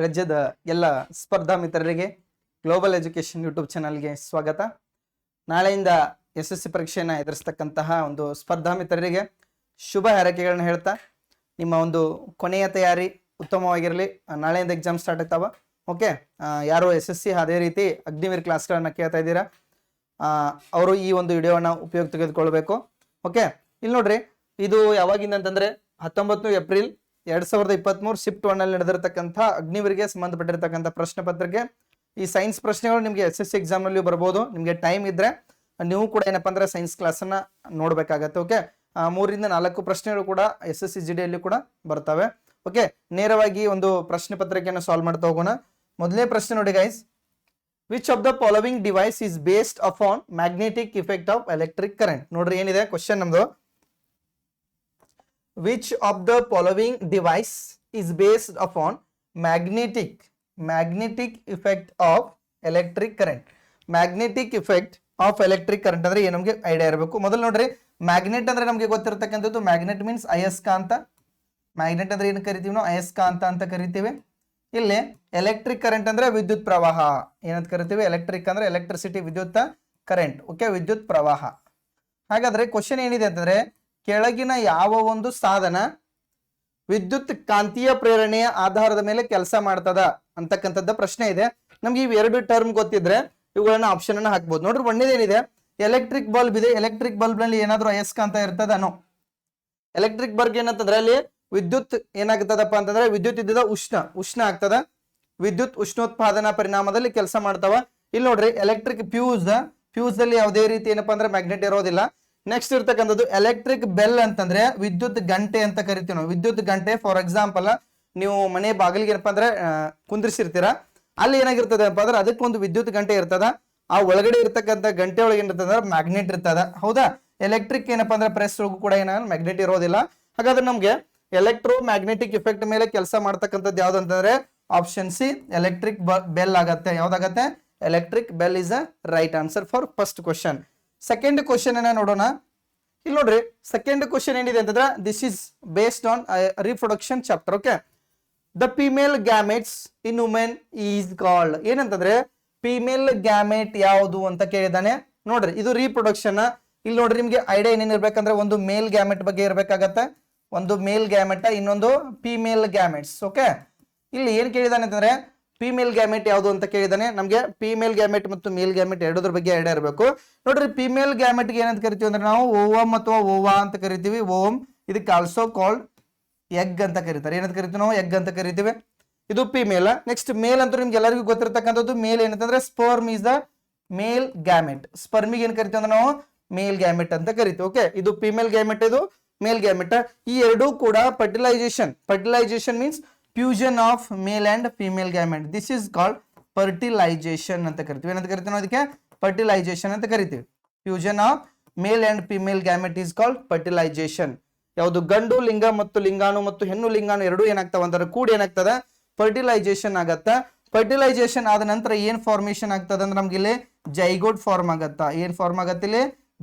ರಾಜ್ಯದ ಎಲ್ಲ ಸ್ಪರ್ಧಾ ಮಿತ್ರರಿಗೆ ಗ್ಲೋಬಲ್ ಎಜುಕೇಶನ್ ಯೂಟ್ಯೂಬ್ ಚಾನಲ್ಗೆ ಸ್ವಾಗತ. ನಾಳೆಯಿಂದ ಎಸ್ ಎಸ್ ಸಿ ಪರೀಕ್ಷೆಯನ್ನು ಎದುರಿಸ್ತಕ್ಕಂತಹ ಒಂದು ಸ್ಪರ್ಧಾ ಮಿತ್ರರಿಗೆ ಶುಭ ಹಾರೈಕೆಗಳನ್ನ ಹೇಳ್ತಾ, ನಿಮ್ಮ ಒಂದು ಕೊನೆಯ ತಯಾರಿ ಉತ್ತಮವಾಗಿರಲಿ. ನಾಳೆಯಿಂದ ಎಕ್ಸಾಮ್ ಸ್ಟಾರ್ಟ್ ಆಗ್ತಾವ. ಓಕೆ ಯಾರು ಎಸ್ ಎಸ್ ಸಿ ಅದೇ ರೀತಿ ಅಗ್ನಿವೀರ್ ಕ್ಲಾಸ್ಗಳನ್ನು ಕೇಳ್ತಾ ಇದ್ದೀರಾ? ಅವರು ಈ ಒಂದು ವಿಡಿಯೋವನ್ನು ಉಪಯೋಗ ತೆಗೆದುಕೊಳ್ಬೇಕು. ಓಕೆ ಇಲ್ಲಿ ನೋಡ್ರಿ ಇದು ಯಾವಾಗಿಂದ ಅಂತಂದ್ರೆ ಹತ್ತೊಂಬತ್ತು ಏಪ್ರಿಲ್ ಎರಡ್ ಸಾವಿರದ ಇಪ್ಪತ್ಮೂರು ಶಿಫ್ಟ್ ಒನ್ ಅಲ್ಲಿ ನಡೆದಿರತಕ್ಕಂಥ ಅಗ್ನಿವರಿಗೆ ಸಂಬಂಧಪಟ್ಟಿರ್ತಕ್ಕಂಥ ಪ್ರಶ್ನೆ ಪತ್ರಿಕೆ. ಈ ಸೈನ್ಸ್ ಪ್ರಶ್ನೆಗಳು ನಿಮಗೆ ಎಸ್ ಎಸ್ ಸಿ ಎಕ್ಸಾಮ್ನಲ್ಲಿ ಬರ್ಬೋದು. ನಿಮಗೆ ಟೈಮ್ ಇದ್ರೆ ನೀವು ಕೂಡ ಏನಪ್ಪ ಅಂದ್ರೆ ಸೈನ್ಸ್ ಕ್ಲಾಸ್ ಅನ್ನ ನೋಡ್ಬೇಕಾಗತ್ತೆ, ಓಕೆ? ಮೂರಿಂದ ನಾಲ್ಕು ಪ್ರಶ್ನೆಗಳು ಕೂಡ ಎಸ್ ಎಸ್ ಸಿ ಜಿ ಡಿಯಲ್ಲಿ ಕೂಡ ಬರ್ತವೆ, ಓಕೆ? ನೇರವಾಗಿ ಒಂದು ಪ್ರಶ್ನೆ ಪತ್ರಿಕೆಯನ್ನು ಸಾಲ್ವ್ ಮಾಡ್ತಾ ಹೋಗೋಣ. ಮೊದಲನೇ ಪ್ರಶ್ನೆ ನೋಡಿ guys which of the following device is based upon magnetic effect of electric current ನೋಡ್ರಿ ಏನಿದೆ? ಕ್ವಶನ್ ನಮ್ದು. Which of the following device is based upon magnetic magnetic effect of electric current? Magnetic effect of electric current ಅಂದ್ರೆ ನಮಗೆ idea ಇರಬೇಕು? ಮೊದಲು ನೋಡ್ರಿ magnet ಅಂದ್ರೆ ನಮಗೆ ಗೊತ್ತಿರತಕ್ಕಂಥದ್ದು ಮ್ಯಾಗ್ನೆಟ್ ಮೀನ್ಸ್ ಅಯಸ್ಕಾಂತ ಮ್ಯಾಗ್ನೆಟ್ ಅಂದ್ರೆ ಏನು ಕರಿತೀವಿ ನಾವು? ಅಯಸ್ಕಾಂತ ಅಂತ ಕರಿತೀವಿ. ಇಲ್ಲಿ ಎಲೆಕ್ಟ್ರಿಕ್ ಕರೆಂಟ್ ಅಂದ್ರೆ ವಿದ್ಯುತ್ ಪ್ರವಾಹ. ಏನಂತ ಕರಿತೀವಿ? ಎಲೆಕ್ಟ್ರಿಕ್ ಅಂದ್ರೆ ಎಲೆಕ್ಟ್ರಿಸಿಟಿ ವಿದ್ಯುತ್ ಕರೆಂಟ್ ಓಕೆ ವಿದ್ಯುತ್ ಪ್ರವಾಹ. ಹಾಗಾದ್ರೆ ಕ್ವಶನ್ ಏನಿದೆ ಅಂತಂದ್ರೆ ಕೆಳಗಿನ ಯಾವ ಒಂದು ಸಾಧನ ವಿದ್ಯುತ್ ಕಾಂತೀಯ ಪ್ರೇರಣೆಯ ಆಧಾರದ ಮೇಲೆ ಕೆಲಸ ಮಾಡ್ತದ ಅಂತಕ್ಕಂಥದ್ದ ಪ್ರಶ್ನೆ ಇದೆ. ನಮ್ಗೆ ಇವ್ ಎರಡು ಟರ್ಮ್ ಗೊತ್ತಿದ್ರೆ ಇವುಗಳನ್ನ ಆಪ್ಷನ್ ಅನ್ನ ಹಾಕ್ಬೋದು. ನೋಡ್ರಿ ಒಂದೇನಿದೆ ಎಲೆಕ್ಟ್ರಿಕ್ ಬಲ್ಬ್ ಇದೆ. ಎಲೆಕ್ಟ್ರಿಕ್ ಬಲ್ಬ್ನಲ್ಲಿ ಏನಾದ್ರೂ ಅಯಸ್ಕಾಂತ ಇರ್ತದನೋ ಎಲೆಕ್ಟ್ರಿಕ್ ಬಲ್ಬ್ ಏನಂತಂದ್ರೆ ಅಲ್ಲಿ ವಿದ್ಯುತ್ ಏನಾಗ್ತದಪ್ಪ ಅಂತಂದ್ರೆ ವಿದ್ಯುತ್ ಇದ್ದಿದ ಉಷ್ಣ ಉಷ್ಣ ಆಗ್ತದ. ವಿದ್ಯುತ್ ಉಷ್ಣೋತ್ಪಾದನಾ ಪರಿಣಾಮದಲ್ಲಿ ಕೆಲಸ ಮಾಡ್ತಾವ. ಇಲ್ಲಿ ನೋಡ್ರಿ ಎಲೆಕ್ಟ್ರಿಕ್ ಫ್ಯೂಸ್ ಫ್ಯೂಸ್ ಅಲ್ಲಿ ಯಾವುದೇ ರೀತಿ ಏನಪ್ಪಾ ಅಂದ್ರೆ ಮ್ಯಾಗ್ನೆಟ್ ಇರೋದಿಲ್ಲ. ನೆಕ್ಸ್ಟ್ ಇರ್ತಕ್ಕಂಥದ್ದು ಎಲೆಕ್ಟ್ರಿಕ್ ಬೆಲ್ ಅಂತಂದ್ರೆ ವಿದ್ಯುತ್ ಗಂಟೆ ಅಂತ ಕರಿತೀವಿ ನಾವು. ವಿದ್ಯುತ್ ಗಂಟೆ ಫಾರ್ ಎಕ್ಸಾಂಪಲ್ ನೀವು ಮನೆ ಬಾಗಿಲಿಗೆ ಏನಪ್ಪ ಅಂದ್ರೆ ಕುಂದ್ರಿಸಿರ್ತೀರ? ಅಲ್ಲಿ ಏನಾಗಿರ್ತದೆ ಅಪ್ಪ ಅಂದ್ರೆ ಅದಕ್ಕೊಂದು ವಿದ್ಯುತ್ ಗಂಟೆ ಇರ್ತದ. ಆ ಒಳಗಡೆ ಇರ್ತಕ್ಕಂಥ ಗಂಟೆ ಒಳಗೆ ಏನಿರ್ತದ ಅಂದ್ರೆ ಮ್ಯಾಗ್ನೆಟ್ ಇರ್ತದ. ಹೌದಾ? ಎಲೆಕ್ಟ್ರಿಕ್ ಏನಪ್ಪ ಅಂದ್ರೆ ಪ್ರೆಸ್ ಒಳಗೂ ಕೂಡ ಏನ ಮ್ಯಾಗ್ನೆಟ್ ಇರೋದಿಲ್ಲ. ಹಾಗಾದ್ರೆ ನಮ್ಗೆ ಎಲೆಕ್ಟ್ರೋ ಮ್ಯಾಗ್ನೆಟಿಕ್ ಎಫೆಕ್ಟ್ ಮೇಲೆ ಕೆಲಸ ಮಾಡ್ತಕ್ಕಂಥದ್ದು ಯಾವ್ದು ಅಂತಂದ್ರೆ ಆಪ್ಷನ್ ಸಿ ಎಲೆಕ್ಟ್ರಿಕ್ ಬೆಲ್ ಆಗತ್ತೆ. ಯಾವ್ದಾಗತ್ತೆ? Electric bell is a right answer for first question second question ಏನ ನೋಡೋಣ. ಇಲ್ಲಿ ನೋಡ್ರಿ ಸೆಕೆಂಡ್ ಕ್ವಶನ್ ಏನಿದೆ ಅಂತಂದ್ರೆ this is based on reproduction chapter okay the female gametes in women is called ಏನಂತಂದ್ರೆ female gamete ಯಾವುದು ಅಂತ ಕೇಳಿದಾನೆ ನೋಡ್ರಿ, ಇದು ರೀಪ್ರೊಡಕ್ಷನ್ ಇಲ್ಲಿ ನೋಡ್ರಿ, ನಿಮ್ಗೆ ಐಡಿಯಾ ಏನೇನು ಇರ್ಬೇಕಂದ್ರೆ, ಒಂದು ಮೇಲ್ ಗ್ಯಾಮೆಟ್ ಬಗ್ಗೆ ಇರಬೇಕಾಗತ್ತೆ. ಒಂದು ಮೇಲ್ ಗ್ಯಾಮೆಟ್ ಇನ್ನೊಂದು ಫಿಮೇಲ್ ಗ್ಯಾಮೆಟ್ಸ್ ಓಕೆ ಇಲ್ಲಿ ಏನ್ ಕೇಳಿದಾನೆ ಅಂತಂದ್ರೆ ಫಿಮೇಲ್ ಗ್ಯಾಮೆಟ್ ಯಾವುದು ಅಂತ ಕೇಳಿದಾನೆ. ನಮಗೆ ಫಿಮೇಲ್ ಗ್ಯಾಮೆಟ್ ಮತ್ತು ಮೇಲ್ ಗ್ಯಾಮೆಟ್ ಎರಡದ್ರ ಬಗ್ಗೆ ಐಡಿಯಾ ಇರಬೇಕು. ನೋಡ್ರಿ ಫಿಮೇಲ್ ಗ್ಯಾಮೆಟ್ಗೆ ಏನಂತ ಕರಿತೀವಿ ಅಂದ್ರೆ ನಾವು ಓವಮ್ ಅಥವಾ ಓವಾ ಅಂತ ಕರಿತೀವಿ. ಓಮ್ ಇದಕ್ಕೆ ಆಲ್ಸೋ ಕಾಲ್ಡ್ ಎಗ್ ಅಂತ ಕರೀತಾರೆ. ಏನಂತ ಕರಿತೀವಿ ನಾವು? ಎಗ್ ಅಂತ ಕರಿತೀವಿ. ಇದು ಫಿಮೇಲ್ ನೆಕ್ಸ್ಟ್ ಮೇಲ್ ಅಂತ ನಿಮ್ಗೆ ಎಲ್ಲರಿಗೂ ಗೊತ್ತಿರತಕ್ಕಂಥದ್ದು. ಮೇಲ್ ಏನಂತಂದ್ರೆ sperm is the male gamete ಸ್ಪರ್ಮಿಗೆ ಏನ್ ಕರಿತೀವಿ ಅಂದ್ರೆ ನಾವು ಮೇಲ್ ಗ್ಯಾಮೆಟ್ ಅಂತ ಕರಿತೀವಿ. ಓಕೆ ಇದು ಫಿಮೇಲ್ ಗ್ಯಾಮೆಟ್ ಇದು ಮೇಲ್ ಗ್ಯಾಮೆಟ್ ಈ ಎರಡೂ ಕೂಡ fertilisation fertilisation means fusion of male and female gamete this is called fertilisation ಅಂತ ಕರಿತೀವಿ. ಏನಂತ ಕರಿತೀವಿ ಅದಕ್ಕೆ? ಫರ್ಟಿಲೈಸೇಷನ್ ಅಂತ ಕರಿತೀವಿ. Fusion of male and female gamete is called fertilisation ಯಾವುದು ಗಂಡು, ಲಿಂಗ ಮತ್ತು ಲಿಂಗಾಣು ಮತ್ತು ಹೆಣ್ಣು, ಲಿಂಗಾಣು ಎರಡೂ ಏನಾಗ್ತಾವ ಅಂದ್ರೆ ಕೂಡ ಏನಾಗ್ತದ? ಫರ್ಟಿಲೈಸೇಷನ್ ಆಗತ್ತ. ಫರ್ಟಿಲೈಸೇಷನ್ ಆದ ನಂತರ ಏನ್ ಫಾರ್ಮೇಶನ್ ಆಗ್ತದ ಅಂದ್ರೆ ನಮ್ಗೆ ಇಲ್ಲಿ ಜೈಗೋಟ್ ಫಾರ್ಮ್ ಆಗತ್ತ? ಏನ್ ಫಾರ್ಮ್ ಆಗತ್ತೆ ಇಲ್ಲಿ?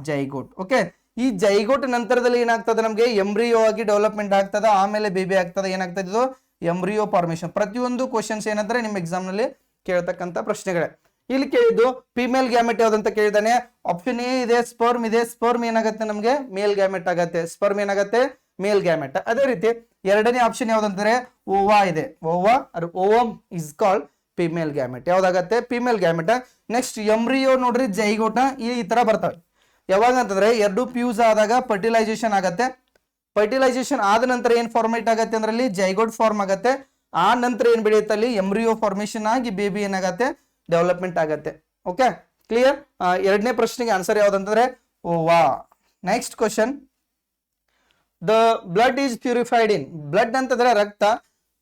ಜೈಗೋಟ್ ಓಕೆ ಈ ಜೈಗೋಟ್ ನಂತರದಲ್ಲಿ ಏನಾಗ್ತದೆ ನಮಗೆ? ಎಂಬ್ರಿಯೋ ಆಗಿ ಡೆವಲಪ್ಮೆಂಟ್ ಆಗ್ತದ. ಆಮೇಲೆ ಬೇಬಿ ಆಗ್ತದ. ಏನಾಗ್ತದೆ ಇದು? ಎಂಬ್ರಿಯೋ ಫಾರ್ಮೇಶನ್ ಪ್ರತಿಯೊಂದು ಕ್ವಶನ್ಸ್ ಏನಂದ್ರೆ ನಿಮ್ಮ ಎಕ್ಸಾಮ್ನಲ್ಲಿ ಕೇಳ್ತಕ್ಕಂಥ ಪ್ರಶ್ನೆಗಳೇ. ಇಲ್ಲಿ ಕೇಳಿದ್ದು ಫಿಮೇಲ್ ಗ್ಯಾಮೆಟ್ ಯಾವ್ದಂತ ಕೇಳಿದಾನೆ. ಆಪ್ಷನ್ ಎ ಇದೆ ಸ್ಪರ್ಮ್ ಇದೆ. ಸ್ಪರ್ಮ್ ಏನಾಗುತ್ತೆ ನಮಗೆ? ಮೇಲ್ ಗ್ಯಾಮೆಟ್ ಆಗತ್ತೆ. ಸ್ಪರ್ಮ್ ಏನಾಗತ್ತೆ? ಮೇಲ್ ಗ್ಯಾಮೆಟ್ ಅದೇ ರೀತಿ ಎರಡನೇ ಆಪ್ಷನ್ ಯಾವ್ದಂದ್ರೆ ಓವಾ ಇದೆ. Ova ovum is called female gamete ಯಾವ್ದಾಗತ್ತೆ? Female gamete next embryo ನೋಡ್ರಿ ಜೈಗೋಟ ಈ ತರ ಬರ್ತವೆ. ಯಾವಾಗ ಅಂತಂದ್ರೆ ಎರಡು ಪ್ಯೂಸ್ ಆದಾಗ ಫರ್ಟಿಲೈಸೇಷನ್ ಆಗತ್ತೆ. ಫರ್ಟಿಲೈಸೇಷನ್ ಆದ ನಂತರ ಏನ್ ಫಾರ್ಮೇಟ್ ಆಗತ್ತೆ ಅಂದ್ರೆ ಅಲ್ಲಿ ಜೈಗೋಟ್ ಫಾರ್ಮ್ ಆಗತ್ತೆ. ಆ ನಂತರ ಏನ್ ಬೆಳೆಯುತ್ತೆ ಅಲ್ಲಿ? ಎಂಬ್ರಿಯೋ ಫಾರ್ಮೇಶನ್ ಆಗಿ ಬೇಬಿ ಏನಾಗತ್ತೆ? ಡೆವಲಪ್ಮೆಂಟ್ ಆಗತ್ತೆ. ಓಕೆ ಕ್ಲಿಯರ್ ಎರಡನೇ ಪ್ರಶ್ನೆಗೆ answer ಯಾವ್ದಂತಂದ್ರೆ ova next question the blood is purified in blood ಅಂತಂದ್ರೆ ರಕ್ತ.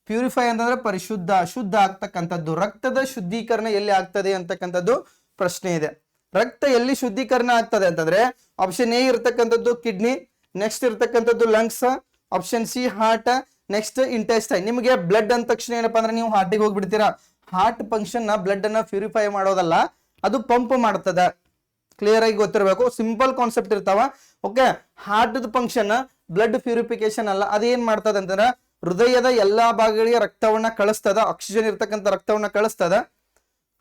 ಪ್ಯೂರಿಫೈ ಅಂತಂದ್ರೆ ಪರಿಶುದ್ಧ, ಶುದ್ಧ ಆಗ್ತಕ್ಕಂಥದ್ದು. ರಕ್ತದ ಶುದ್ಧೀಕರಣ ಎಲ್ಲಿ ಆಗ್ತದೆ ಅಂತಕ್ಕಂಥದ್ದು ಪ್ರಶ್ನೆ ಇದೆ. ರಕ್ತ ಎಲ್ಲಿ ಶುದ್ಧೀಕರಣ ಆಗ್ತದೆ ಅಂತಂದ್ರೆ ಆಪ್ಷನ್ ಎ ಇರತಕ್ಕಂಥದ್ದು ಕಿಡ್ನಿ ನೆಕ್ಸ್ಟ್ ಇರ್ತಕ್ಕಂಥದ್ದು lungs option C heart next intestine ನಿಮಗೆ ಬ್ಲಡ್ ಅಂದ ತಕ್ಷಣ ಏನಪ್ಪಾ ಅಂದ್ರೆ ನೀವು ಹಾರ್ಟಿಗೆ ಹೋಗ್ಬಿಡ್ತೀರಾ? ಹಾರ್ಟ್ ಫಂಕ್ಷನ್ನ ಬ್ಲಡ್ ಅನ್ನ ಪ್ಯೂರಿಫೈ ಮಾಡೋದಲ್ಲ, ಅದು ಪಂಪ್ ಮಾಡ್ತದ. ಕ್ಲಿಯರ್ ಆಗಿ ಗೊತ್ತಿರಬೇಕು? ಸಿಂಪಲ್ ಕಾನ್ಸೆಪ್ಟ್ ಇರ್ತಾವ. Okay heart function blood purification ಅಲ್ಲ, ಅದೇನ್ ಮಾಡ್ತದ ಅಂತಂದ್ರೆ ಹೃದಯದ ಎಲ್ಲಾ ಭಾಗಗಳಿಗೆ ರಕ್ತವನ್ನ ಕಳಿಸ್ತದ ಆಕ್ಸಿಜನ್ ಇರ್ತಕ್ಕಂಥ ರಕ್ತವನ್ನ ಕಳಿಸ್ತದ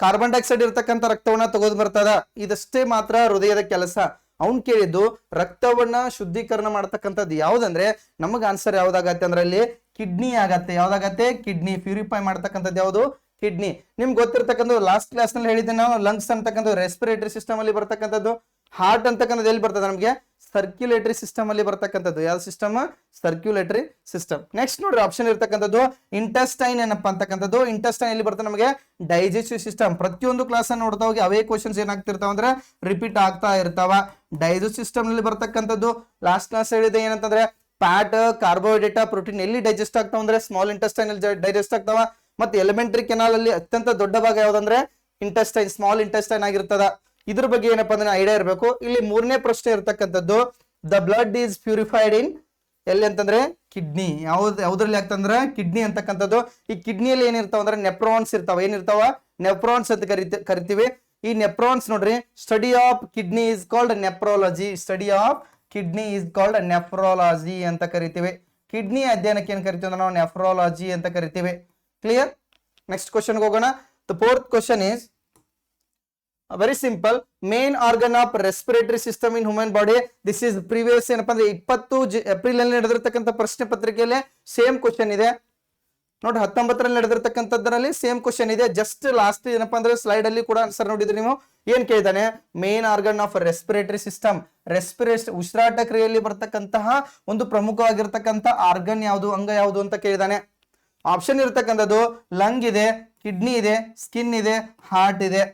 ಕಾರ್ಬನ್ ಡೈಆಕ್ಸೈಡ್ ಇರ್ತಕ್ಕಂಥ ರಕ್ತವನ್ನ ತಗೊಂಡ್ ಬರ್ತದ. ಇದಷ್ಟೇ ಮಾತ್ರ ಹೃದಯದ ಕೆಲಸ. ಅವ್ನ್ ಕೇಳಿದ್ದು ರಕ್ತವನ್ನ ಶುದ್ಧೀಕರಣ ಮಾಡ್ತಕ್ಕಂಥದ್ದು ಯಾವ್ದಂದ್ರೆ ನಮಗ್ ಆನ್ಸರ್ ಯಾವ್ದಾಗತ್ತೆ ಅಂದ್ರೆ ಅಲ್ಲಿ ಕಿಡ್ನಿ ಆಗತ್ತೆ. ಯಾವ್ದಾಗತ್ತೆ? ಕಿಡ್ನಿ ಪ್ಯೂರಿಫೈ ಮಾಡ್ತಕ್ಕಂಥದ್ದು ಯಾವುದು? ಕಿಡ್ನಿ ನಿಮ್ಗೆ ಗೊತ್ತಿರ್ತಕ್ಕಂಥ ಲಾಸ್ಟ್ ಕ್ಲಾಸ್ನಲ್ಲಿ ಹೇಳಿದ್ದೆ ನಾವು ಲಂಗ್ಸ್ ಅಂತಕ್ಕಂಥ ರೆಸ್ಪಿರೇಟರಿ ಸಿಸ್ಟಮ್ ಅಲ್ಲಿ ಬರ್ತಕ್ಕಂಥದ್ದು ಹಾರ್ಟ್ ಅಂತಕ್ಕಂಥದ್ದು ಎಲ್ಲಿ ಬರ್ತದೆ ನಮಗೆ? ಸರ್ಕ್ಯುಲೇಟರಿ ಸಿಸ್ಟಮ್ ಅಲ್ಲಿ ಬರ್ತಕ್ಕಂಥದ್ದು. ಯಾವ ಸಿಸ್ಟಮ್ ಸರ್ಕ್ಯುಲೇಟರಿ ಸಿಸ್ಟಮ್ ನೆಕ್ಸ್ಟ್ ನೋಡ್ರಿ ಆಪ್ಷನ್ ಇರ್ತಕ್ಕಂಥದ್ದು ಇಂಟೆಸ್ಟೈನ್ ಏನಪ್ಪಾ ಅಂತಕ್ಕಂಥದ್ದು. ಇಂಟೆಸ್ಟೈನ್ ಎಲ್ಲಿ ಬರ್ತದೆ ನಮಗೆ? ಡೈಜೆಸ್ಟಿವ್ ಸಿಸ್ಟಮ್ ಪ್ರತಿಯೊಂದು ಕ್ಲಾಸ್ ಅನ್ನು ನೋಡ್ತಾ ಹೋಗಿ ಅವೇ ಕ್ವಶನ್ಸ್ ಏನಾಗ್ತಿರ್ತಾವ ಅಂದ್ರೆ ರಿಪೀಟ್ ಆಗ್ತಾ ಇರ್ತಾವ. ಡೈಜೆಸ್ಟ್ ಸಿಸ್ಟಮ್ನಲ್ಲಿ ಬರ್ತಕ್ಕಂಥದ್ದು. ಲಾಸ್ಟ್ ಕ್ಲಾಸ್ ಹೇಳಿದೆ ಏನಂತಂದ್ರೆ ಫ್ಯಾಟ್ ಕಾರ್ಬೋಹೈಡ್ರೇಟ್ ಪ್ರೋಟೀನ್ ಎಲ್ಲಿ ಡೈಜೆಸ್ಟ್ ಆಗ್ತಾವ ಅಂದ್ರೆ ಸ್ಮಾಲ್ ಇಂಟೆಸ್ಟೈನ್ ಅಲ್ಲಿ ಡೈಜೆಸ್ಟ್ ಆಗ್ತಾವ. ಮತ್ತೆ ಎಲಿಮೆಂಟರಿ ಕೆನಾಲ್ ಅಲ್ಲಿ ಅತ್ಯಂತ ದೊಡ್ಡ ಭಾಗ ಯಾವ್ದಂದ್ರೆ ಇಂಟೆಸ್ಟೈನ್ ಸ್ಮಾಲ್ ಇಂಟೆಸ್ಟೈನ್ ಆಗಿರ್ತದ. ಇದ್ರ ಬಗ್ಗೆ ಏನಪ್ಪಾ ಅಂದ್ರೆ ಐಡಿಯಾ ಇರಬೇಕು. ಇಲ್ಲಿ ಮೂರನೇ ಪ್ರಶ್ನೆ ಇರ್ತಕ್ಕಂಥದ್ದು the blood is purified in ಎಲ್ಲಿ ಅಂತಂದ್ರೆ ಕಿಡ್ನಿ. ಯಾವ್ದು ಯಾವ್ದ್ರಲ್ಲಿ ಆಗ್ತಂದ್ರೆ ಕಿಡ್ನಿ ಅಂತಕ್ಕಂಥದ್ದು. ಈ ಕಿಡ್ನಿಯಲ್ಲಿ ಏನಿರ್ತಾವ ಅಂದ್ರೆ ನೆಪ್ರಾನ್ಸ್ ಇರ್ತಾವ. ಏನಿರ್ತಾವ? ನೆಪ್ರಾನ್ಸ್ ಅಂತ ಕರಿತಿ ಕರಿತೀವಿ. ಈ ನೆಪ್ರಾನ್ಸ್ ನೋಡ್ರಿ study of kidney is called nephrology study of kidney is called nephrology ಅಂತ ಕರಿತೀವಿ. ಕಿಡ್ನಿ ಅಧ್ಯಯನಕ್ಕೆ ಏನ್ ಕರಿತೀವಿ ಅಂದ್ರೆ ನಾವು ನೆಫ್ರಾಲಜಿ ಅಂತ ಕರಿತೀವಿ. ಕ್ಲಿಯರ್ ನೆಕ್ಸ್ಟ್ ಕ್ವಶನ್ ಹೋಗೋಣ. The fourth question is very simple main organ of respiratory system in human body this is previous ಏನಪ್ಪಾ ಅಂದ್ರೆ ಇಪ್ಪತ್ತು ಏಪ್ರಿಲ್ ಅಲ್ಲಿ ನಡೆದಿರ್ತಕ್ಕಂಥ ಪ್ರಶ್ನೆ ಪತ್ರಿಕೆಯಲ್ಲಿ ಸೇಮ್ ಕ್ವಶನ್ ಇದೆ. ನೋಡಿ ಹತ್ತೊಂಬತ್ತರಲ್ಲಿ ನಡೆದಿರ್ತಕ್ಕಂಥದ್ರಲ್ಲಿ ಸೇಮ್ ಕ್ವಶನ್ ಇದೆ. ಜಸ್ಟ್ ಲಾಸ್ಟ್ ಏನಪ್ಪಾ ಅಂದ್ರೆ ಸ್ಲೈಡ್ ಅಲ್ಲಿ ಕೂಡ ಆನ್ಸರ್ ನೋಡಿದ್ರಿ ನೀವು ಏನ್ ಕೇಳಿದಾನೆ main organ of respiratory system respirate ಉಸಿರಾಟ ಕ್ರಿಯೆಯಲ್ಲಿ ಬರ್ತಕ್ಕಂತಹ ಒಂದು ಪ್ರಮುಖವಾಗಿರ್ತಕ್ಕಂಥ ಆರ್ಗನ್ ಯಾವುದು, ಅಂಗ ಯಾವುದು ಅಂತ ಕೇಳಿದಾನೆ ಆಪ್ಷನ್ ಇರ್ತಕ್ಕಂಥದ್ದು ಲಂಗ್ ಇದೆ ಕಿಡ್ನಿ ಇದೆ ಸ್ಕಿನ್ ಇದೆ ಹಾರ್ಟ್ ಇದೆ.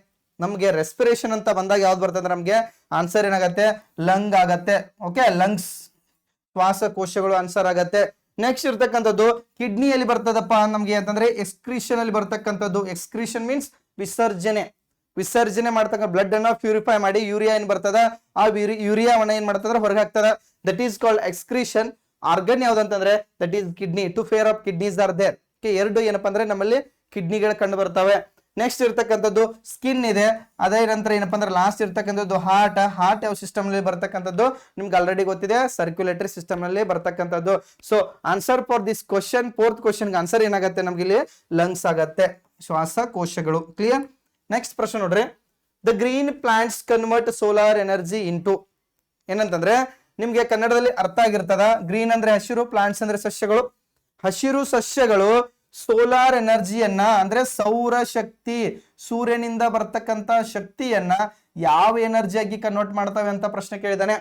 ನಮಗೆ ರೆಸ್ಪಿರೇಷನ್ ಅಂತ ಬಂದಾಗ ಯಾವ್ದು ಬರ್ತದೆ ನಮಗೆ ಆನ್ಸರ್ ಏನಾಗತ್ತೆ? ಲಂಗ್ ಆಗತ್ತೆ. ಓಕೆ ಲಂಗ್ಸ್ ಶ್ವಾಸಕೋಶಗಳು ಆನ್ಸರ್ ಆಗತ್ತೆ. ನೆಕ್ಸ್ಟ್ ಇರ್ತಕ್ಕಂಥದ್ದು ಕಿಡ್ನಿಯಲ್ಲಿ ಬರ್ತದಪ್ಪ ನಮ್ಗೆ ಅಂತಂದ್ರೆ ಎಕ್ಸ್ಕ್ರಿಷನ್ ಅಲ್ಲಿ ಬರ್ತಕ್ಕಂಥದ್ದು. ಎಕ್ಸ್ಕ್ರಿಷನ್ ಮೀನ್ಸ್ ವಿಸರ್ಜನೆ. ವಿಸರ್ಜನೆ ಮಾಡ್ತಕ್ಕ ಬ್ಲಡ್ ಅನ್ನ ಪ್ಯೂರಿಫೈ ಮಾಡಿ ಯೂರಿಯಾ ಏನ್ ಬರ್ತದ? ಆ ಯೂರಿಯಾವನ್ನ ಏನ್ ಮಾಡ್ತಂದ್ರೆ ಹೊರಗೆ ಹಾಕ್ತದ. That is called excretion organ ಯಾವ್ದಂತಂದ್ರೆ that is kidney two pair of kidneys are there ಎರಡು ಏನಪ್ಪಾ ಅಂದ್ರೆ ನಮ್ಮಲ್ಲಿ ಕಿಡ್ನಿಗಳು ಕಂಡು ಬರ್ತವೆ. ನೆಕ್ಸ್ಟ್ ಇರ್ತಕ್ಕಂಥದ್ದು ಸ್ಕಿನ್ ಇದೆ. ಅದೇ ನಂತರ ಏನಪ್ಪಾ ಅಂದ್ರೆ ಲಾಸ್ಟ್ ಇರ್ತಕ್ಕಂಥದ್ದು ಹಾರ್ಟ್ ಹಾರ್ಟ್ ಯಾವ ಸಿಸ್ಟಮ್ನಲ್ಲಿ ಬರ್ತಕ್ಕಂಥದ್ದು? ನಿಮ್ಗೆ ಆಲ್ರೆಡಿ ಗೊತ್ತಿದೆ ಸರ್ಕ್ಯುಲೇಟರಿ ಸಿಸ್ಟಮ್ನಲ್ಲಿ ಬರ್ತಕ್ಕಂಥದ್ದು. So answer for this question fourth question answer ಏನಾಗುತ್ತೆ ನಮ್ಗೆ ಇಲ್ಲಿ? ಲಂಗ್ಸ್ ಆಗತ್ತೆ. ಶ್ವಾಸಕೋಶಗಳು ಕ್ಲಿಯರ್ ನೆಕ್ಸ್ಟ್ ಪ್ರಶ್ನೆ ನೋಡ್ರಿ. The green plants convert solar energy into ಏನಂತಂದ್ರೆ, ನಿಮ್ಗೆ ಕನ್ನಡದಲ್ಲಿ ಅರ್ಥ ಆಗಿರ್ತದ. ಗ್ರೀನ್ ಅಂದ್ರೆ ಹಸಿರು ಪ್ಲಾಂಟ್ಸ್ ಅಂದ್ರೆ ಸಸ್ಯಗಳು. ಹಸಿರು ಸಸ್ಯಗಳು ಸೋಲಾರ್ ಎನರ್ಜಿಯನ್ನ, ಅಂದ್ರೆ ಸೌರ ಶಕ್ತಿ, ಸೂರ್ಯನಿಂದ ಬರ್ತಕ್ಕಂತ ಶಕ್ತಿಯನ್ನ ಯಾವ ಎನರ್ಜಿಯಾಗಿ ಕನ್ವರ್ಟ್ ಮಾಡ್ತಾವೆ ಅಂತ ಪ್ರಶ್ನೆ ಕೇಳಿದಾನೆ.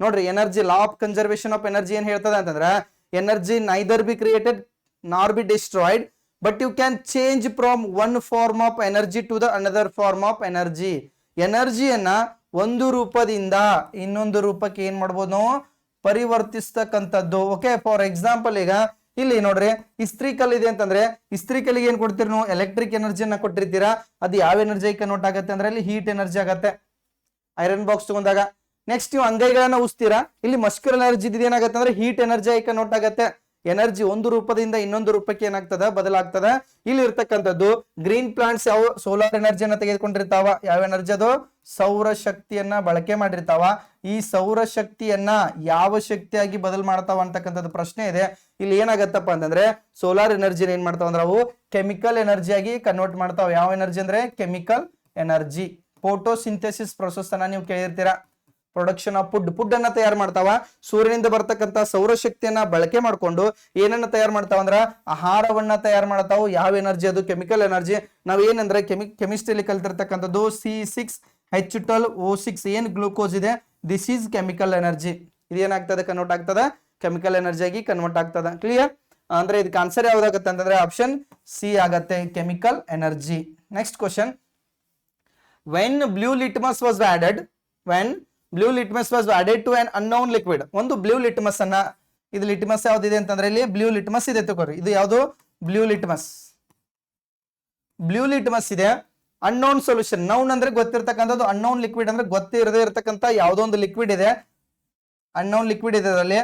ನೋಡ್ರಿ, energy law of conservation of energy ಏನ್ ಹೇಳ್ತದೆ ಅಂತಂದ್ರೆ, energy neither be created nor be destroyed but you can change from one form of energy to the another form of energy energy ಒಂದು ರೂಪದಿಂದ ಇನ್ನೊಂದು ರೂಪಕ್ಕೆ ಏನ್ ಮಾಡ್ಬೋದು ನಾವು? ಪರಿವರ್ತಿಸ್ತಕ್ಕಂಥದ್ದು. ಓಕೆ ಫಾರ್ ಎಕ್ಸಾಂಪಲ್ ಈಗ ಇಲ್ಲಿ ನೋಡ್ರಿ ಇಸ್ತ್ರಿ ಕಲ್ ಇದೆ ಅಂತಂದ್ರೆ ಇಸ್ತ್ರಿ ಕಲ್ಲಿಗೆ ಏನ್ ಕೊಡ್ತೀರಿ ನೀವು? ಎಲೆಕ್ಟ್ರಿಕ್ ಎನರ್ಜಿಯನ್ನ ಕೊಟ್ಟಿರ್ತೀರಾ? ಅದು ಯಾವ ಎನರ್ಜಿ ಕನ್ವರ್ಟ್ ಆಗತ್ತೆ ಅಂದ್ರೆ ಅಲ್ಲಿ ಹೀಟ್ ಎನರ್ಜಿ ಆಗತ್ತೆ. ಐರನ್ ಬಾಕ್ಸ್ ತಗೊಂಡಾಗ. ನೆಕ್ಸ್ಟ್ ನೀವು ಅಂಗೈಗಳನ್ನ ಉಸ್ತೀರಾ? ಇಲ್ಲಿ ಮಸ್ಕ್ಯುಲರ್ ಎನರ್ಜಿ ಏನಾಗುತ್ತೆ ಅಂದ್ರೆ ಹೀಟ್ ಎನರ್ಜಿ ಕನ್ವರ್ಟ್ ಆಗತ್ತೆ. ಎನರ್ಜಿ ಒಂದು ರೂಪದಿಂದ ಇನ್ನೊಂದು ರೂಪಕ್ಕೆ ಏನಾಗ್ತದ? ಬದಲಾಗ್ತದ? ಇಲ್ಲಿ ಇರ್ತಕ್ಕಂಥದ್ದು ಗ್ರೀನ್ ಪ್ಲಾಂಟ್ಸ್ ಯಾವ ಸೋಲಾರ್ ಎನರ್ಜಿಯನ್ನ ತೆಗೆದುಕೊಂಡಿರ್ತಾವ? ಯಾವ ಎನರ್ಜಿ ಅದು? ಸೌರ ಶಕ್ತಿಯನ್ನ ಬಳಕೆ ಮಾಡಿರ್ತಾವ. ಈ ಸೌರ ಶಕ್ತಿಯನ್ನ ಯಾವ ಶಕ್ತಿಯಾಗಿ ಬದಲು ಮಾಡ್ತಾವ ಅಂತಕ್ಕಂಥದ್ದು ಪ್ರಶ್ನೆ ಇದೆ. ಇಲ್ಲಿ ಏನಾಗತ್ತಪ್ಪ ಅಂತಂದ್ರೆ ಸೋಲಾರ್ ಎನರ್ಜಿನ ಏನ್ ಮಾಡ್ತಾವ ಅಂದ್ರೆ ಅವು ಕೆಮಿಕಲ್ ಎನರ್ಜಿಯಾಗಿ ಕನ್ವರ್ಟ್ ಮಾಡ್ತಾವ. ಯಾವ ಎನರ್ಜಿ ಅಂದ್ರೆ? Chemical energy. ಫೋಟೋಸಿಂಥೆಸಿಸ್ ಪ್ರೊಸೆಸ್ ಅನ್ನ ನೀವು ಕೇಳಿರ್ತೀರಾ? ಪ್ರೊಡಕ್ಷನ್ ಆಫ್ ಫುಡ್ ಫುಡ್ ಅನ್ನ ತಯಾರು ಮಾಡ್ತಾವ. ಸೂರ್ಯನಿಂದ ಬರ್ತಕ್ಕಂತ ಸೌರಶಕ್ತಿಯನ್ನ ಬಳಕೆ ಮಾಡಿಕೊಂಡು ಏನನ್ನ ತಯಾರು ಮಾಡ್ತಾವ ಅಂದ್ರ ಆಹಾರವನ್ನ ತಯಾರು ಮಾಡ್ತಾವ. ಯಾವ ಎನರ್ಜಿ ಅದು? Chemical energy. ನಾವ್ ಏನಂದ್ರೆ ಕೆಮಿ, ಕೆಮಿಸ್ಟ್ರಿಲಿ ಕಲ್ತಿರ್ತಕ್ಕಂಥದ್ದು C six H twelve O six ಏನ್ ಗ್ಲೂಕೋಸ್ ಇದೆ? ದಿಸ್ ಈಸ್ ಕೆಮಿಕಲ್ ಎನರ್ಜಿ ಇದೇನಾಗ್ತದೆ ಕನ್ವರ್ಟ್ ಆಗ್ತದ? ಕೆಮಿಕಲ್ ಎನರ್ಜಿ ಆಗಿ ಕನ್ವರ್ಟ್ ಆಗ್ತದ. ಕ್ಲಿಯರ್ ಅಂದ್ರೆ ಇದಕ್ಕೆ ಆನ್ಸರ್ ಯಾವ್ದಾಗತ್ತೆ ಅಂತಂದ್ರೆ ಆಪ್ಷನ್ ಸಿ ಆಗತ್ತೆ. Chemical energy next question when blue litmus was added when blue litmus was added to an unknown liquid ಒಂದು ಬ್ಲೂ ಲಿಟ್ಮಸ್ ಅನ್ನ ಇದು ಲಿಟ್ಮಸ್ ಯಾವ್ದಿದೆ ಅಂತಂದ್ರೆ ಇಲ್ಲಿ ಬ್ಲೂ ಲಿಟ್ಮಸ್ ಇದೆ ತಗೋರಿ. ಇದು ಯಾವುದು? ಬ್ಲೂ ಲಿಟ್ಮಸ್ ಬ್ಲೂ ಲಿಟ್ಮಸ್ ಇದೆ ಅನ್ನೌನ್ ಸೊಲ್ಯೂಷನ್ ನೌನ್ ಅಂದ್ರೆ ಗೊತ್ತಿರ್ತಕ್ಕಂಥದ್ದು. ಅನ್ನೌನ್ ಲಿಕ್ವಿಡ್ ಅಂದ್ರೆ ಗೊತ್ತಿರದೇ ಇರತಕ್ಕಂಥ ಯಾವುದೋ ಒಂದು ಲಿಕ್ವಿಡ್ ಇದೆ. ಅನ್ನೌನ್ ಲಿಕ್ವಿಡ್ ಇದೆ ಅದರಲ್ಲಿ.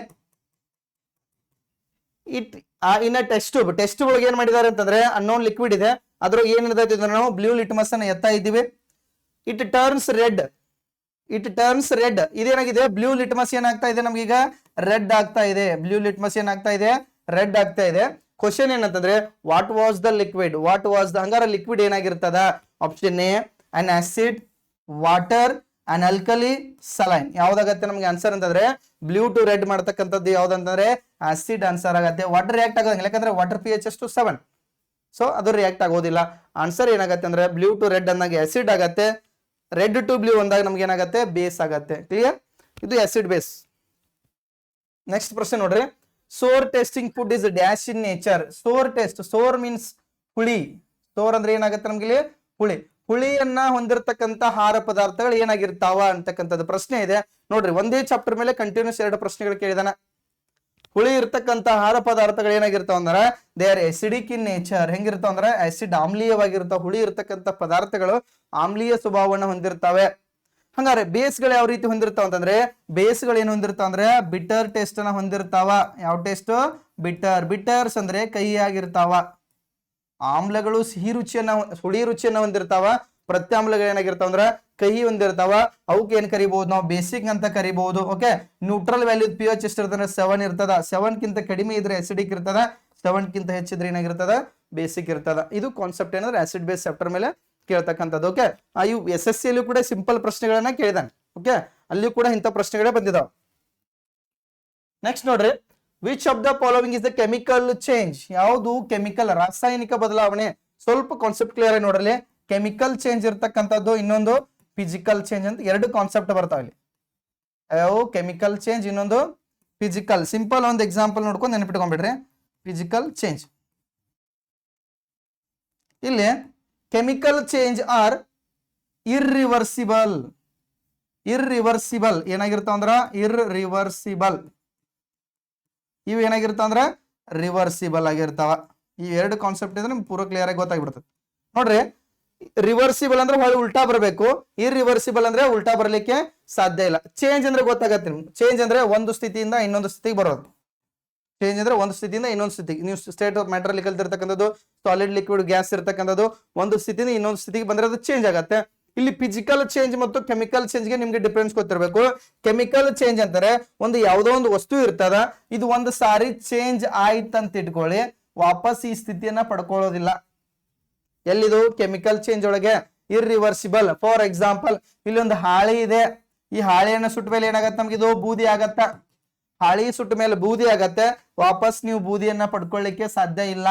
ಇಟ್ ಇನ್ನ ಟೆಸ್ಟ್ ಟೆಸ್ಟ್ ಒಳಗೆ ಏನ್ ಮಾಡಿದ್ದಾರೆ ಅಂತಂದ್ರೆ ಅನ್ನೋನ್ ಲಿಕ್ವಿಡ್ ಇದೆ. ಅದ್ರಾಗ ಏನ್ ಇರ್ತೈತೆ ಅಂದ್ರೆ ನಾವು ಬ್ಲೂ ಲಿಟ್ಮಸ್ ಅನ್ನ ಎತ್ತಾ ಇದ್ದೀವಿ. It turns red it turns red ಇದೇನಾಗಿದೆ? Blue litmus ಏನಾಗ್ತಾ ಇದೆ ನಮ್ಗೀಗ. ರೆಡ್ ಆಗ್ತಾ ಇದೆ. ಬ್ಲೂ ಲಿಟ್ಮಸ್ ಏನಾಗ್ತಾ ಇದೆ. ರೆಡ್ ಆಗ್ತಾ ಇದೆ. ಕ್ವಶನ್ ಏನಂತಂದ್ರೆ what was the liquid what was the ಹಂಗಾರ ಲಿಕ್ವಿಡ್ ಏನಾಗಿರ್ತದ? Option A an acid water an alkali saline ಯಾವ್ದಾಗತ್ತೆ ನಮ್ಗೆ ಆನ್ಸರ್ ಅಂತಂದ್ರೆ ಬ್ಲೂ ಟು ರೆಡ್ ಮಾಡ್ತಕ್ಕಂಥದ್ದು ಯಾವ್ದಂತಂದ್ರೆ ಆಸಿಡ್ ಆನ್ಸರ್ ಆಗತ್ತೆ. ವಾಟರ್ ರಿಯಾಕ್ಟ್ ಆಗೋದಿಲ್ಲ ಯಾಕಂದ್ರೆ ವಾಟರ್ ಪಿ ಎಚ್ ಎಷ್ಟು ಸೆವೆನ್ ಸೊ ಅದು ರಿಯಾಕ್ಟ್ ಆಗೋದಿಲ್ಲ. ಆನ್ಸರ್ ಏನಾಗತ್ತೆ ಅಂದ್ರೆ ಬ್ಲೂ ಟು ರೆಡ್ ಅಂದಾಗ ಆಸಿಡ್ ಆಗತ್ತೆ. ರೆಡ್ ಟು ಬ್ಲೂ ಒಂದಾಗ ನಮ್ಗೆ ಏನಾಗುತ್ತೆ? ಬೇಸ್ ಆಗತ್ತೆ. ಕ್ಲಿಯರ್ ಇದು ಆಸಿಡ್ ಬೇಸ್ ನೆಕ್ಸ್ಟ್ ಪ್ರಶ್ನೆ ನೋಡ್ರಿ. Sour tasting food is dash in nature sour taste sour means ಹುಳಿ. ಸೋರ್ ಅಂದ್ರೆ ಏನಾಗುತ್ತೆ ನಮ್ಗೆ ಇಲ್ಲಿ? ಹುಳಿ. ಹುಳಿಯನ್ನ ಹೊಂದಿರತಕ್ಕಂತ ಆಹಾರ ಪದಾರ್ಥಗಳು ಏನಾಗಿರ್ತಾವ ಅಂತಕ್ಕಂಥದ್ದು ಪ್ರಶ್ನೆ ಇದೆ. ನೋಡ್ರಿ, ಒಂದೇ ಚಾಪ್ಟರ್ ಮೇಲೆ ಕಂಟಿನ್ಯೂಸ್ ಎರಡು ಪ್ರಶ್ನೆಗಳು ಕೇಳಿದಾನ. ಹುಳಿ ಇರ್ತಕ್ಕಂಥ ಆಹಾರ ಪದಾರ್ಥಗಳು ಏನಾಗಿರ್ತಾವ ಅಂದ್ರೆ they are acidic in nature ಹೆಂಗಿರ್ತಾವ ಅಂದ್ರೆ ಆಸಿಡ್ ಆಮ್ಲೀಯವಾಗಿರ್ತಾವ. ಹುಳಿ ಇರ್ತಕ್ಕಂಥ ಪದಾರ್ಥಗಳು ಆಮ್ಲೀಯ ಸ್ವಭಾವವನ್ನು ಹೊಂದಿರ್ತವೆ. ಹಂಗಾರೆ ಬೇಸ್ಗಳು ಯಾವ ರೀತಿ ಹೊಂದಿರ್ತಾವ ಅಂತಂದ್ರೆ ಬೇಸ್ಗಳು ಏನು ಹೊಂದಿರ್ತಾವ ಅಂದ್ರೆ ಬಿಟರ್ ಟೇಸ್ಟ್ ಅನ್ನ ಹೊಂದಿರ್ತಾವ. ಯಾವ ಟೇಸ್ಟ್ ಬಿಟರ್ ಬಿಟರ್ಸ್ ಅಂದ್ರೆ ಕಹಿಯಾಗಿರ್ತಾವ ಆಮ್ಲಗಳು ಸಿಹಿ ರುಚಿಯನ್ನ, ಹುಳಿ ರುಚಿಯನ್ನ ಹೊಂದಿರ್ತಾವ. ಪ್ರತ್ಯಾಮ್ಲಗಳು ಏನಾಗಿರ್ತಾವ ಅಂದ್ರೆ, ಕಹಿ ಹೊಂದಿರ್ತಾವ. ಅವಕ್ಕೆ ಏನ್ ಕರಿಬಹುದು ನಾವು? ಬೇಸಿಕ್ ಅಂತ ಕರಿಬಹುದು okay neutral value P H ಎಷ್ಟಿರ್ತದೆ seven ಇರ್ತದ. ಸೆವೆನ್ ಕಿಂತ ಕಡಿಮೆ ಇದ್ರೆ ಅಸಿಡಿಕ್ ಇರ್ತದ. ಸೆವೆನ್ ಕಿಂತ ಹೆಚ್ಚಿದ್ರೆ ಏನಾಗಿರ್ತದ? ಬೇಸಿಕ್ ಇರ್ತದ. ಇದು ಕಾನ್ಸೆಪ್ಟ್ ಏನಂದ್ರೆ ಆಸಿಡ್ ಬೇಸ್ ಚಾಪ್ಟರ್ ಮೇಲೆ ಕೇಳ್ತಕ್ಕಂಥದ್ದು ಓಕೆ ಇವು ಎಸ್ ಎಸ್ ಸಿಯಲ್ಲೂ ಕೂಡ ಸಿಂಪಲ್ ಪ್ರಶ್ನೆಗಳನ್ನ ಕೇಳಿದಾನೆ ಓಕೆ ಅಲ್ಲಿಯೂ ಕೂಡ ಇಂಥ ಪ್ರಶ್ನೆಗಳೇ ಬಂದಿದಾವೆ. ನೆಕ್ಸ್ಟ್ ನೋಡ್ರಿ which of the following is the chemical change ಯಾವುದು ಕೆಮಿಕಲ್ ರಾಸಾಯನಿಕ ಬದಲಾವಣೆ? ಸ್ವಲ್ಪ ಕಾನ್ಸೆಪ್ಟ್ ಕ್ಲಿಯರ್ ಆಗಿ ನೋಡ್ರಿ ಕೆಮಿಕಲ್ ಚೇಂಜ್ ಇರತಕ್ಕಂಥದ್ದು ಇನ್ನೊಂದು ಫಿಸಿಕಲ್ ಚೇಂಜ್ ಅಂತ ಎರಡು ಕಾನ್ಸೆಪ್ಟ್ ಬರ್ತಾವ ಇಲ್ಲಿ ಯಾವ ಕೆಮಿಕಲ್ ಚೇಂಜ್ ಇನ್ನೊಂದು ಫಿಸಿಕಲ್ ಸಿಂಪಲ್ ಒಂದು ಎಕ್ಸಾಂಪಲ್ ನೋಡ್ಕೊಂಡು ನೆನಪಿಟ್ಕೊಂಡ್ಬಿಡ್ರಿ. ಫಿಸಿಕಲ್ ಚೇಂಜ್ ಇಲ್ಲಿ chemical change are irreversible irreversible ಏನಾಗಿರ್ತಾವ ಅಂದ್ರ? ಇರ್ರಿವರ್ಸಿಬಲ್ ಇವು ಏನಾಗಿರ್ತಾವ ಅಂದ್ರ? ರಿವರ್ಸಿಬಲ್ ಆಗಿರ್ತಾವ. ಈ ಎರಡು ಕಾನ್ಸೆಪ್ಟ್ ಇದ್ರೆ ನಿಮ್ಗೆ ಪೂರ ಕ್ಲಿಯರ್ ಆಗಿ ಗೊತ್ತಾಗ್ಬಿಡ್ತದೆ. ನೋಡ್ರಿ ರಿವರ್ಸಿಬಲ್ ಅಂದ್ರೆ ಹೊಳೆ ಉಲ್ಟಾ ಬರಬೇಕು. ಇರ್ರಿವರ್ಸಿಬಲ್ ಅಂದ್ರೆ ಉಲ್ಟಾ ಬರಲಿಕ್ಕೆ ಸಾಧ್ಯ ಇಲ್ಲ. ಚೇಂಜ್ ಅಂದ್ರೆ ಗೊತ್ತಾಗತ್ತೆ ನಿಮ್ಗೆ. ಚೇಂಜ್ ಅಂದ್ರೆ ಒಂದು ಸ್ಥಿತಿಯಿಂದ ಇನ್ನೊಂದು ಸ್ಥಿತಿಗೆ ಬರೋದು. ಚೇಂಜ್ ಅಂದ್ರೆ ಒಂದು ಸ್ಥಿತಿಯಿಂದ ಇನ್ನೊಂದು ಸ್ಥಿತಿ. ನೀವು ಸ್ಟೇಟ್ ಆಫ್ ಮ್ಯಾಟರ್ ಅಲ್ಲಿ ಕಲ್ತಿರ್ತಕ್ಕಂಥದ್ದು ಸಾಲಿಡ್ ಲಿಕ್ವಿಡ್ ಗ್ಯಾಸ್ ಇರ್ತಕ್ಕಂಥದ್ದು, ಒಂದು ಸ್ಥಿತಿಯಿಂದ ಇನ್ನೊಂದು ಸ್ಥಿತಿಗೆ ಬಂದ್ರೆ ಅದು ಚೇಂಜ್ ಆಗತ್ತೆ. ಇಲ್ಲಿ ಫಿಸಿಕಲ್ ಚೇಂಜ್ ಮತ್ತು ಕೆಮಿಕಲ್ ಚೇಂಜ್ಗೆ ನಿಮ್ಗೆ ಡಿಫ್ರೆನ್ಸ್ ಗೊತ್ತಿರಬೇಕು. ಕೆಮಿಕಲ್ ಚೇಂಜ್ ಅಂತಾರೆ ಒಂದು ಯಾವುದೋ ಒಂದು ವಸ್ತು ಇರ್ತದ, ಇದು ಒಂದು ಸಾರಿ ಚೇಂಜ್ ಆಯ್ತಂತ ಇಟ್ಕೊಳ್ಳಿ, ವಾಪಸ್ ಈ ಸ್ಥಿತಿಯನ್ನ ಪಡ್ಕೊಳ್ಳೋದಿಲ್ಲ. ಎಲ್ಲಿದು? ಕೆಮಿಕಲ್ ಚೇಂಜ್ ಒಳಗೆ. ಇರ್ರಿವರ್ಸಿಬಲ್ ಫಾರ್ ಎಕ್ಸಾಂಪಲ್ ಇಲ್ಲಿ ಒಂದು ಹಾಳೆ ಇದೆ. ಈ ಹಾಳೆಯನ್ನು ಸುಟ್ಟ ಮೇಲೆ ಏನಾಗತ್ತೆ ನಮ್ಗೆ ಇದು ಬೂದಿ ಆಗತ್ತ. ಹಾಳಿ ಸುಟ್ಟ ಮೇಲೆ ಬೂದಿ ಆಗತ್ತೆ. ವಾಪಸ್ ನೀವು ಬೂದಿಯನ್ನ ಪಡ್ಕೊಳ್ಳಿಕ್ಕೆ ಸಾಧ್ಯ ಇಲ್ಲ.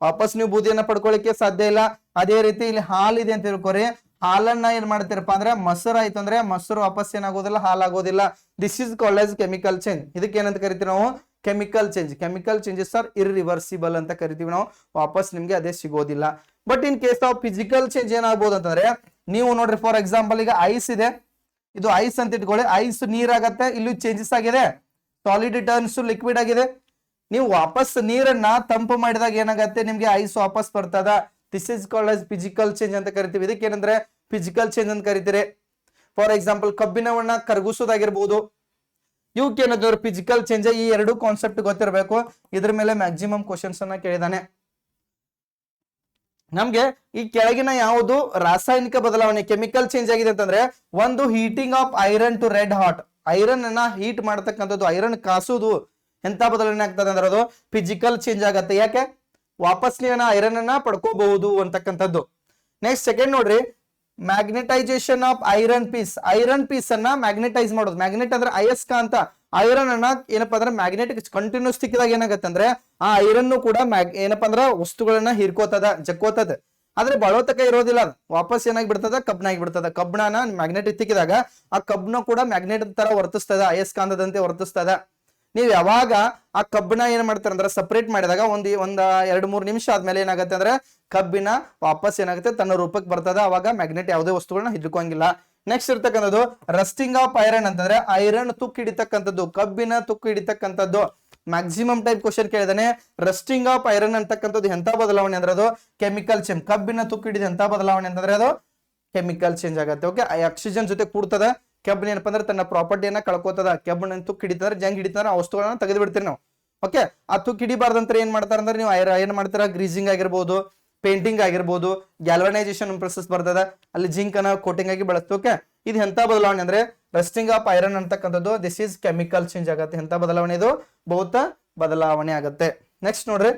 ವಾಪಸ್ ನೀವು ಬೂದಿಯನ್ನ ಪಡ್ಕೊಳ್ಳಿಕ್ಕೆ ಸಾಧ್ಯ ಇಲ್ಲ. ಅದೇ ರೀತಿ ಇಲ್ಲಿ ಹಾಲಿದೆ ಅಂತ ತಿಳ್ಕೊರಿ. ಹಾಲನ್ನ ಏನ್ ಮಾಡ್ತೀರಪ್ಪ ಅಂದ್ರೆ ಮೊಸರು ಆಯ್ತು ಅಂದ್ರೆ ಮೊಸರು ವಾಪಸ್ ಏನಾಗೋದಿಲ್ಲ, ಹಾಲಾಗೋದಿಲ್ಲ. This is called chemical change ಇದಕ್ಕೆ ಏನಂತ ಕರಿತೀವಿ ನಾವು? Chemical change chemical changes are irreversible ಅಂತ ಕರಿತೀವಿ ನಾವು. ವಾಪಸ್ ನಿಮ್ಗೆ ಅದೇ ಸಿಗೋದಿಲ್ಲ. But in case of physical change ಏನಾಗ್ಬೋದು ಅಂತಂದ್ರೆ, ನೀವು ನೋಡ್ರಿ ಫಾರ್ ಎಕ್ಸಾಂಪಲ್ ಈಗ ಐಸ್ ಇದೆ. ಇದು ಐಸ್ ಅಂತ ಇಟ್ಕೊಳ್ಳಿ. ಐಸ್ ನೀರಾಗತ್ತೆ, ಇಲ್ಲೂ ಚೇಂಜಸ್ ಆಗಿದೆ. ಸಾಲಿಡ್ ಟರ್ನ್ಸ್ ಲಿಕ್ವಿಡ್ ಆಗಿದೆ. ನೀವು ವಾಪಸ್ ನೀರನ್ನ ತಂಪು ಮಾಡಿದಾಗ ಏನಾಗತ್ತೆ? ನಿಮ್ಗೆ ಐಸ್ ವಾಪಸ್ ಬರ್ತದ. This is called as physical change ಅಂತ ಕರಿತೀವಿ. ಇದಕ್ಕೆ ಏನಂದ್ರೆ ಫಿಸಿಕಲ್ ಚೇಂಜ್ ಅಂತ ಕರಿತೀರಿ. ಫಾರ್ ಎಕ್ಸಾಂಪಲ್ ಕಬ್ಬಿಣವನ್ನ ಕರಗಿಸೋದಾಗಿರ್ಬೋದು. ಇವಕ್ಕೆ ಏನಾದ್ರು ಫಿಸಿಕಲ್ ಚೇಂಜ್ ಈ ಎರಡು ಕಾನ್ಸೆಪ್ಟ್ ಗೊತ್ತಿರಬೇಕು. ಇದ್ರ ಮೇಲೆ ಮ್ಯಾಕ್ಸಿಮಮ್ ಕ್ವಶನ್ಸ್ ಅನ್ನ ಕೇಳಿದಾನೆ. ನಮ್ಗೆ ಈ ಕೆಳಗಿನ ಯಾವುದು ರಾಸಾಯನಿಕ ಬದಲಾವಣೆ ಕೆಮಿಕಲ್ ಚೇಂಜ್ ಆಗಿದೆ ಅಂತಂದ್ರೆ ಒಂದು heating of iron to red hot iron ಅನ್ನ ಹೀಟ್ ಮಾಡ್ತಕ್ಕಂಥದ್ದು ಐರನ್ ಕಾಸುದು ಎಂತ ಬದಲಾವಣೆ ಆಗ್ತದೆ ಅಂದ್ರೆ ಅದು ಫಿಸಿಕಲ್ ಚೇಂಜ್ ಆಗತ್ತೆ. ಯಾಕೆ? ವಾಪಸ್ ನೀವನ್ನ ಐರನ್ ಅನ್ನ ಪಡ್ಕೋಬಹುದು ಅಂತಕ್ಕಂಥದ್ದು. ನೆಕ್ಸ್ಟ್ ಸೆಕೆಂಡ್ ನೋಡ್ರಿ. Magnetization of iron piece iron piece ಅನ್ನ ಮ್ಯಾಗ್ನೆಟೈಸ್ ಮಾಡೋದು. ಮ್ಯಾಗ್ನೆಟ್ ಅಂದ್ರೆ ಅಯಸ್ಕ ಅಂತ. ಐರನ್ ಅನ್ನ ಏನಪ್ಪಾ ಅಂದ್ರೆ ಮ್ಯಾಗ್ನೆಟಿಕ್ ಕಂಟಿನ್ಯೂಸ್ ತಿಕ್ಕಿದಾಗ ಏನಾಗತ್ತೆ ಅಂದ್ರೆ ಆ ಐರನ್ ಕೂಡ ಮ್ಯಾಗ್ ಏನಪ್ಪಾ ಅಂದ್ರೆ ವಸ್ತುಗಳನ್ನ ಹೀರ್ಕೋತದ, ಜಕ್ಕೋತದ. ಆದ್ರೆ ಬಳೋತಕ ಇರೋದಿಲ್ಲ ವಾಪಸ್ ಏನಾಗಿ ಬಿಡ್ತದ? ಕಬ್ನಾಗಿ ಬಿಡ್ತದ. ಕಬ್ಣನ ಮ್ಯಾಗ್ನೆಟ್ ತಿಕ್ಕಿದಾಗ ಆ ಕಬ್ನ ಕೂಡ ಮ್ಯಾಗ್ನೆಟ್ ತರ ವರ್ತಿಸ್ತದ ಅಯಸ್ಕಾಂತದಂತೆ ವರ್ತಿಸ್ತದ. ನೀವು ಯಾವಾಗ ಆ ಕಬ್ಬನ ಏನ್ ಮಾಡ್ತಾರೆ ಅಂದ್ರೆ ಸಪರೇಟ್ ಮಾಡಿದಾಗ ಒಂದ್ ಒಂದ್ ಎರಡ್ ಮೂರ್ ನಿಮಿಷ ಆದ್ಮೇಲೆ ಏನಾಗುತ್ತೆ ಅಂದ್ರೆ ಕಬ್ಬಿನ ವಾಪಸ್ ಏನಾಗುತ್ತೆ? ತನ್ನ ರೂಪಕ್ಕೆ ಬರ್ತದ. ಅವಾಗ ಮ್ಯಾಗ್ನೆಟ್ ಯಾವುದೇ ವಸ್ತುಗಳನ್ನ ಹಿಡ್ಕೊಂಗಿಲ್ಲ ನೆಕ್ಸ್ಟ್ ಇರ್ತಕ್ಕಂಥದ್ದು ರಸ್ಟಿಂಗ್ ಆಫ್ ಐರನ್ ಅಂತಂದ್ರೆ ಐರನ್ ತುಕ್ ಹಿಡಿತಕ್ಕಂಥದ್ದು, ಕಬ್ಬಿನ ತುಕ್ಕು ಹಿಡಿತಕ್ಕಂಥದ್ದು. ಮ್ಯಾಕ್ಸಿಮಮ್ ಟೈಪ್ ಕ್ವಶನ್ ಕೇಳಿದಾನೆ. ರಸ್ಟಿಂಗ್ ಆಫ್ ಐರನ್ ಅಂತಕ್ಕಂಥದ್ದು ಎಂತ ಬದಲಾವಣೆ ಅಂದ್ರೆ ಅದು? ಕೆಮಿಕಲ್ ಚೇಂಜ್ ಕಬ್ಬಿನ ತುಕ್ಕು ಹಿಡಿದ ಎಂತ ಬದಲಾವಣೆ ಅಂತಂದ್ರೆ ಅದು? ಕೆಮಿಕಲ್ ಚೇಂಜ್ ಆಗುತ್ತೆ. ಓಕೆ ಆಕ್ಸಿಜನ್ ಜೊತೆ ಕೂಡ್ತದ. ಕೆಬ್ಬನ ಏನಪ್ಪ ಅಂದ್ರೆ ತನ್ನ ಪ್ರಾಪರ್ಟಿಯನ್ನ ಕಳ್ಕೊತದ. ಕೆಬ್ಬನ ತುಕ್ ಹಿಡಿತಾರೆ ಜಂಗ್ ಹಿಡಿತಾರೆ ಆ ವಸ್ತುಗಳನ್ನ ತೆಗೆದು ಬಿಡ್ತೀರಿ ನಾವು. ಓಕೆ ಆ ತುಕ್ ಹಿಡಿಬಾರ್ದಂತ ಏನ್ ಮಾಡ್ತಾರೆ ಅಂದ್ರೆ ನೀವು ಐರನ್ ಮಾಡ್ತೀರಾ? ಗ್ರೀಸಿಂಗ್ ಆಗಿರ್ಬೋದು. ಪೇಂಟಿಂಗ್ ಆಗಿರ್ಬೋದು ಗ್ಯಾಲ್ವನೈಸೇಷನ್ ಪ್ರೊಸೆಸ್ ಬರ್ತದ. ಅಲ್ಲಿ ಜಿಂಕ್ ಅನ್ನ ಕೋಟಿಂಗ್ ಆಗಿ ಬಳಸ್ತೋಕೆ ಇದು ಎಂತ ಬದಲಾವಣೆ ಅಂದ್ರೆ ರಸ್ಟಿಂಗ್ ಆಫ್ ಐರನ್ ಅಂತಕ್ಕಂಥದ್ದು ದಿಸ್ ಈಸ್ ಕೆಮಿಕಲ್ ಚೇಂಜ್ ಆಗುತ್ತೆ. ಎಂತ ಬದಲಾವಣೆ ಇದು? ಬಹುತ ಬದಲಾವಣೆ ಆಗುತ್ತೆ. ನೆಕ್ಸ್ಟ್ ನೋಡ್ರಿ.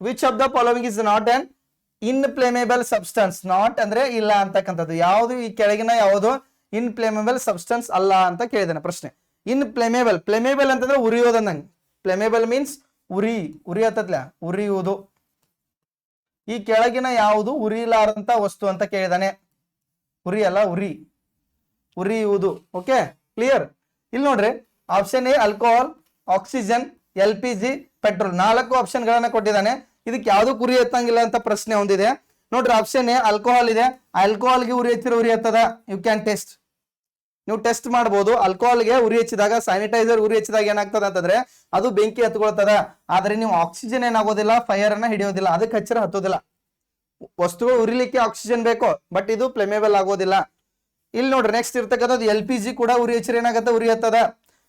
Which of the following is not an inflammable substance not ಅಂದ್ರೆ ಇಲ್ಲ ಅಂತಕ್ಕಂಥದ್ದು. ಯಾವುದು ಈ ಕೆಳಗಿನ ಯಾವುದು? ಇನ್ಫ್ಲೇಮೇಬಲ್ ಸಬ್ಸ್ಟೆನ್ಸ್ ಅಲ್ಲ ಅಂತ ಕೇಳಿದಾನೆ ಪ್ರಶ್ನೆ. ಇನ್ಫ್ಲೇಮೇಬಲ್ ಫ್ಲೇಮೇಬಲ್ ಅಂತಂದ್ರೆ ಉರಿಯೋದಂದಂಗೆ ಫ್ಲೇಮೇಬಲ್ ಮೀನ್ಸ್ ಉರಿ ಉರಿ ಹತ್ತತ್ಲ ಉರಿಯುವುದು. ಈ ಕೆಳಗಿನ ಯಾವುದು? ಉರಿಲಾರಂತ ವಸ್ತು ಅಂತ ಕೇಳಿದಾನೆ. ಉರಿ ಅಲ್ಲ, ಉರಿ. ಉರಿಯುವುದು. ಓಕೆ ಕ್ಲಿಯರ್ ಇಲ್ಲಿ ನೋಡ್ರಿ. Option A alcohol oxygen L P G petrol ನಾಲ್ಕು ಆಪ್ಷನ್ ಗಳನ್ನ ಕೊಟ್ಟಿದ್ದಾನೆ ಇದಕ್ಕೆ ಯಾವುದು ಉರಿ ಎತ್ತಂಗಿಲ್ಲ ಅಂತ ಪ್ರಶ್ನೆ ಹೊಂದಿದೆ ನೋಡ್ರಿ ಆಪ್ಷನ್ ಎ ಆಲ್ಕೋಹಾಲ್ ಇದೆ. ಆಲ್ಕೋಹಾಲ್ಗೆ ಉರಿ ಹತ್ತಿರ ಉರಿ ಹತ್ತದ ಯು ಕ್ಯಾನ್ ಟೆಸ್ಟ್ ನೀವು ಟೆಸ್ಟ್ ಮಾಡಬಹುದು ಆಲ್ಕೋಹಾಲ್ಗೆ ಉರಿ ಹಚ್ಚಿದಾಗ ಸ್ಯಾನಿಟೈಸರ್ ಉರಿ ಹಚ್ಚಿದಾಗ ಏನಾಗ್ತದೆ ಅಂತಂದ್ರೆ ಅದು ಬೆಂಕಿ ಹತ್ಕೊಳ್ತದ. ಆದ್ರೆ ನೀವು ಆಕ್ಸಿಜನ್ ಏನಾಗೋದಿಲ್ಲ ಫೈರ್ ಅನ್ನ ಹಿಡಿಯೋದಿಲ್ಲ, ಅದಕ್ಕೆ ಹಚ್ಚಿರ ಹತ್ತೋದಿಲ್ಲ. ವಸ್ತುಗಳು ಉರಿಲಿಕ್ಕೆ ಆಕ್ಸಿಜನ್ ಬೇಕು ಬಟ್ ಇದು ಫ್ಲೆಮೇಬಲ್ ಆಗೋದಿಲ್ಲ. ಇಲ್ಲಿ ನೋಡ್ರಿ ನೆಕ್ಸ್ಟ್ ಇರ್ತಕ್ಕಂಥದ್ದು ಎಲ್ ಪಿ ಜಿ ಕೂಡ ಉರಿ ಹಚ್ಚಿರ ಏನಾಗತ್ತ? ಉರಿ ಹತ್ತದ.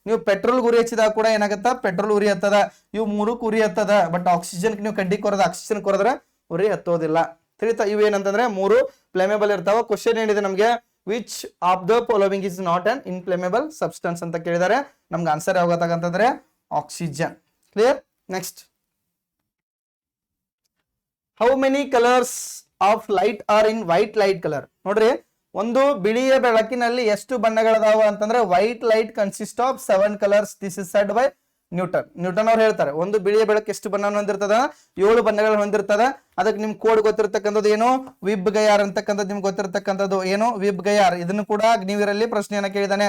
ನೀವು ಪೆಟ್ರೋಲ್ ಉರಿ ಹಚ್ಚಿದಾಗ ಕೂಡ ಏನಾಗತ್ತ? ಪೆಟ್ರೋಲ್ ಉರಿ ಹತ್ತದ. ಇವು ಮೂರಕ್ಕೆ ಉರಿ ಹತ್ತದ. ಬಟ್ ಆಕ್ಸಿಜನ್ ನೀವು ಕಡ್ಡಿ ಕೊರದ ಆಕ್ಸಿಜನ್ ಕೊರದ್ರೆ ಉರಿ ಹತ್ತೋದಿಲ್ಲ. ತಿಳಿತಾ ಇವೇನಂತಂದ್ರೆ ಮೂರು ಫ್ಲೇಮೇಬಲ್ ಇರ್ತಾವ. ಕ್ವಶನ್ ಏನಿದೆ ನಮಗೆ? Which of the following is not an inflammable substance ಅಂತ ಕೇಳಿದ್ದಾರೆ ನಮ್ಗೆ answer ಯಾವಾಗತ್ತಂತಂದ್ರೆ oxygen clear next how many colours of light are in white light colour ನೋಡ್ರಿ, ಒಂದು ಬಿಳಿಯ ಬೆಳಕಿನಲ್ಲಿ ಎಷ್ಟು ಬಣ್ಣಗಳದಾವ ಅಂತಂದ್ರೆ white light consist of seven colours this is said by Newton. Newton ಅವ್ರು ಹೇಳ್ತಾರೆ, ಒಂದು ಬಿಳಿಯ ಬೆಳಕು ಎಷ್ಟು ಬಣ್ಣವನ್ನು ಹೊಂದಿರ್ತದ? ಏಳು ಬಣ್ಣಗಳು ಹೊಂದಿರ್ತದ? ಅದಕ್ಕೆ ನಿಮ್ ಕೋಡ್ ಗೊತ್ತಿರ್ತಕ್ಕಂಥದ್ದು ಏನು? ವಿಬ್ ಗಯಾರ್ ಅಂತಕ್ಕಂಥದ್ದು ನಿಮ್ಗೆ ಗೊತ್ತಿರ್ತಕ್ಕಂಥದ್ದು ಏನು? ವಿಬ್ ಗಯಾರ್. ಇದನ್ನು ಕೂಡ ಅಗ್ನಿವೀರಲ್ಲಿ ಪ್ರಶ್ನೆಯನ್ನ ಕೇಳಿದಾನೆ.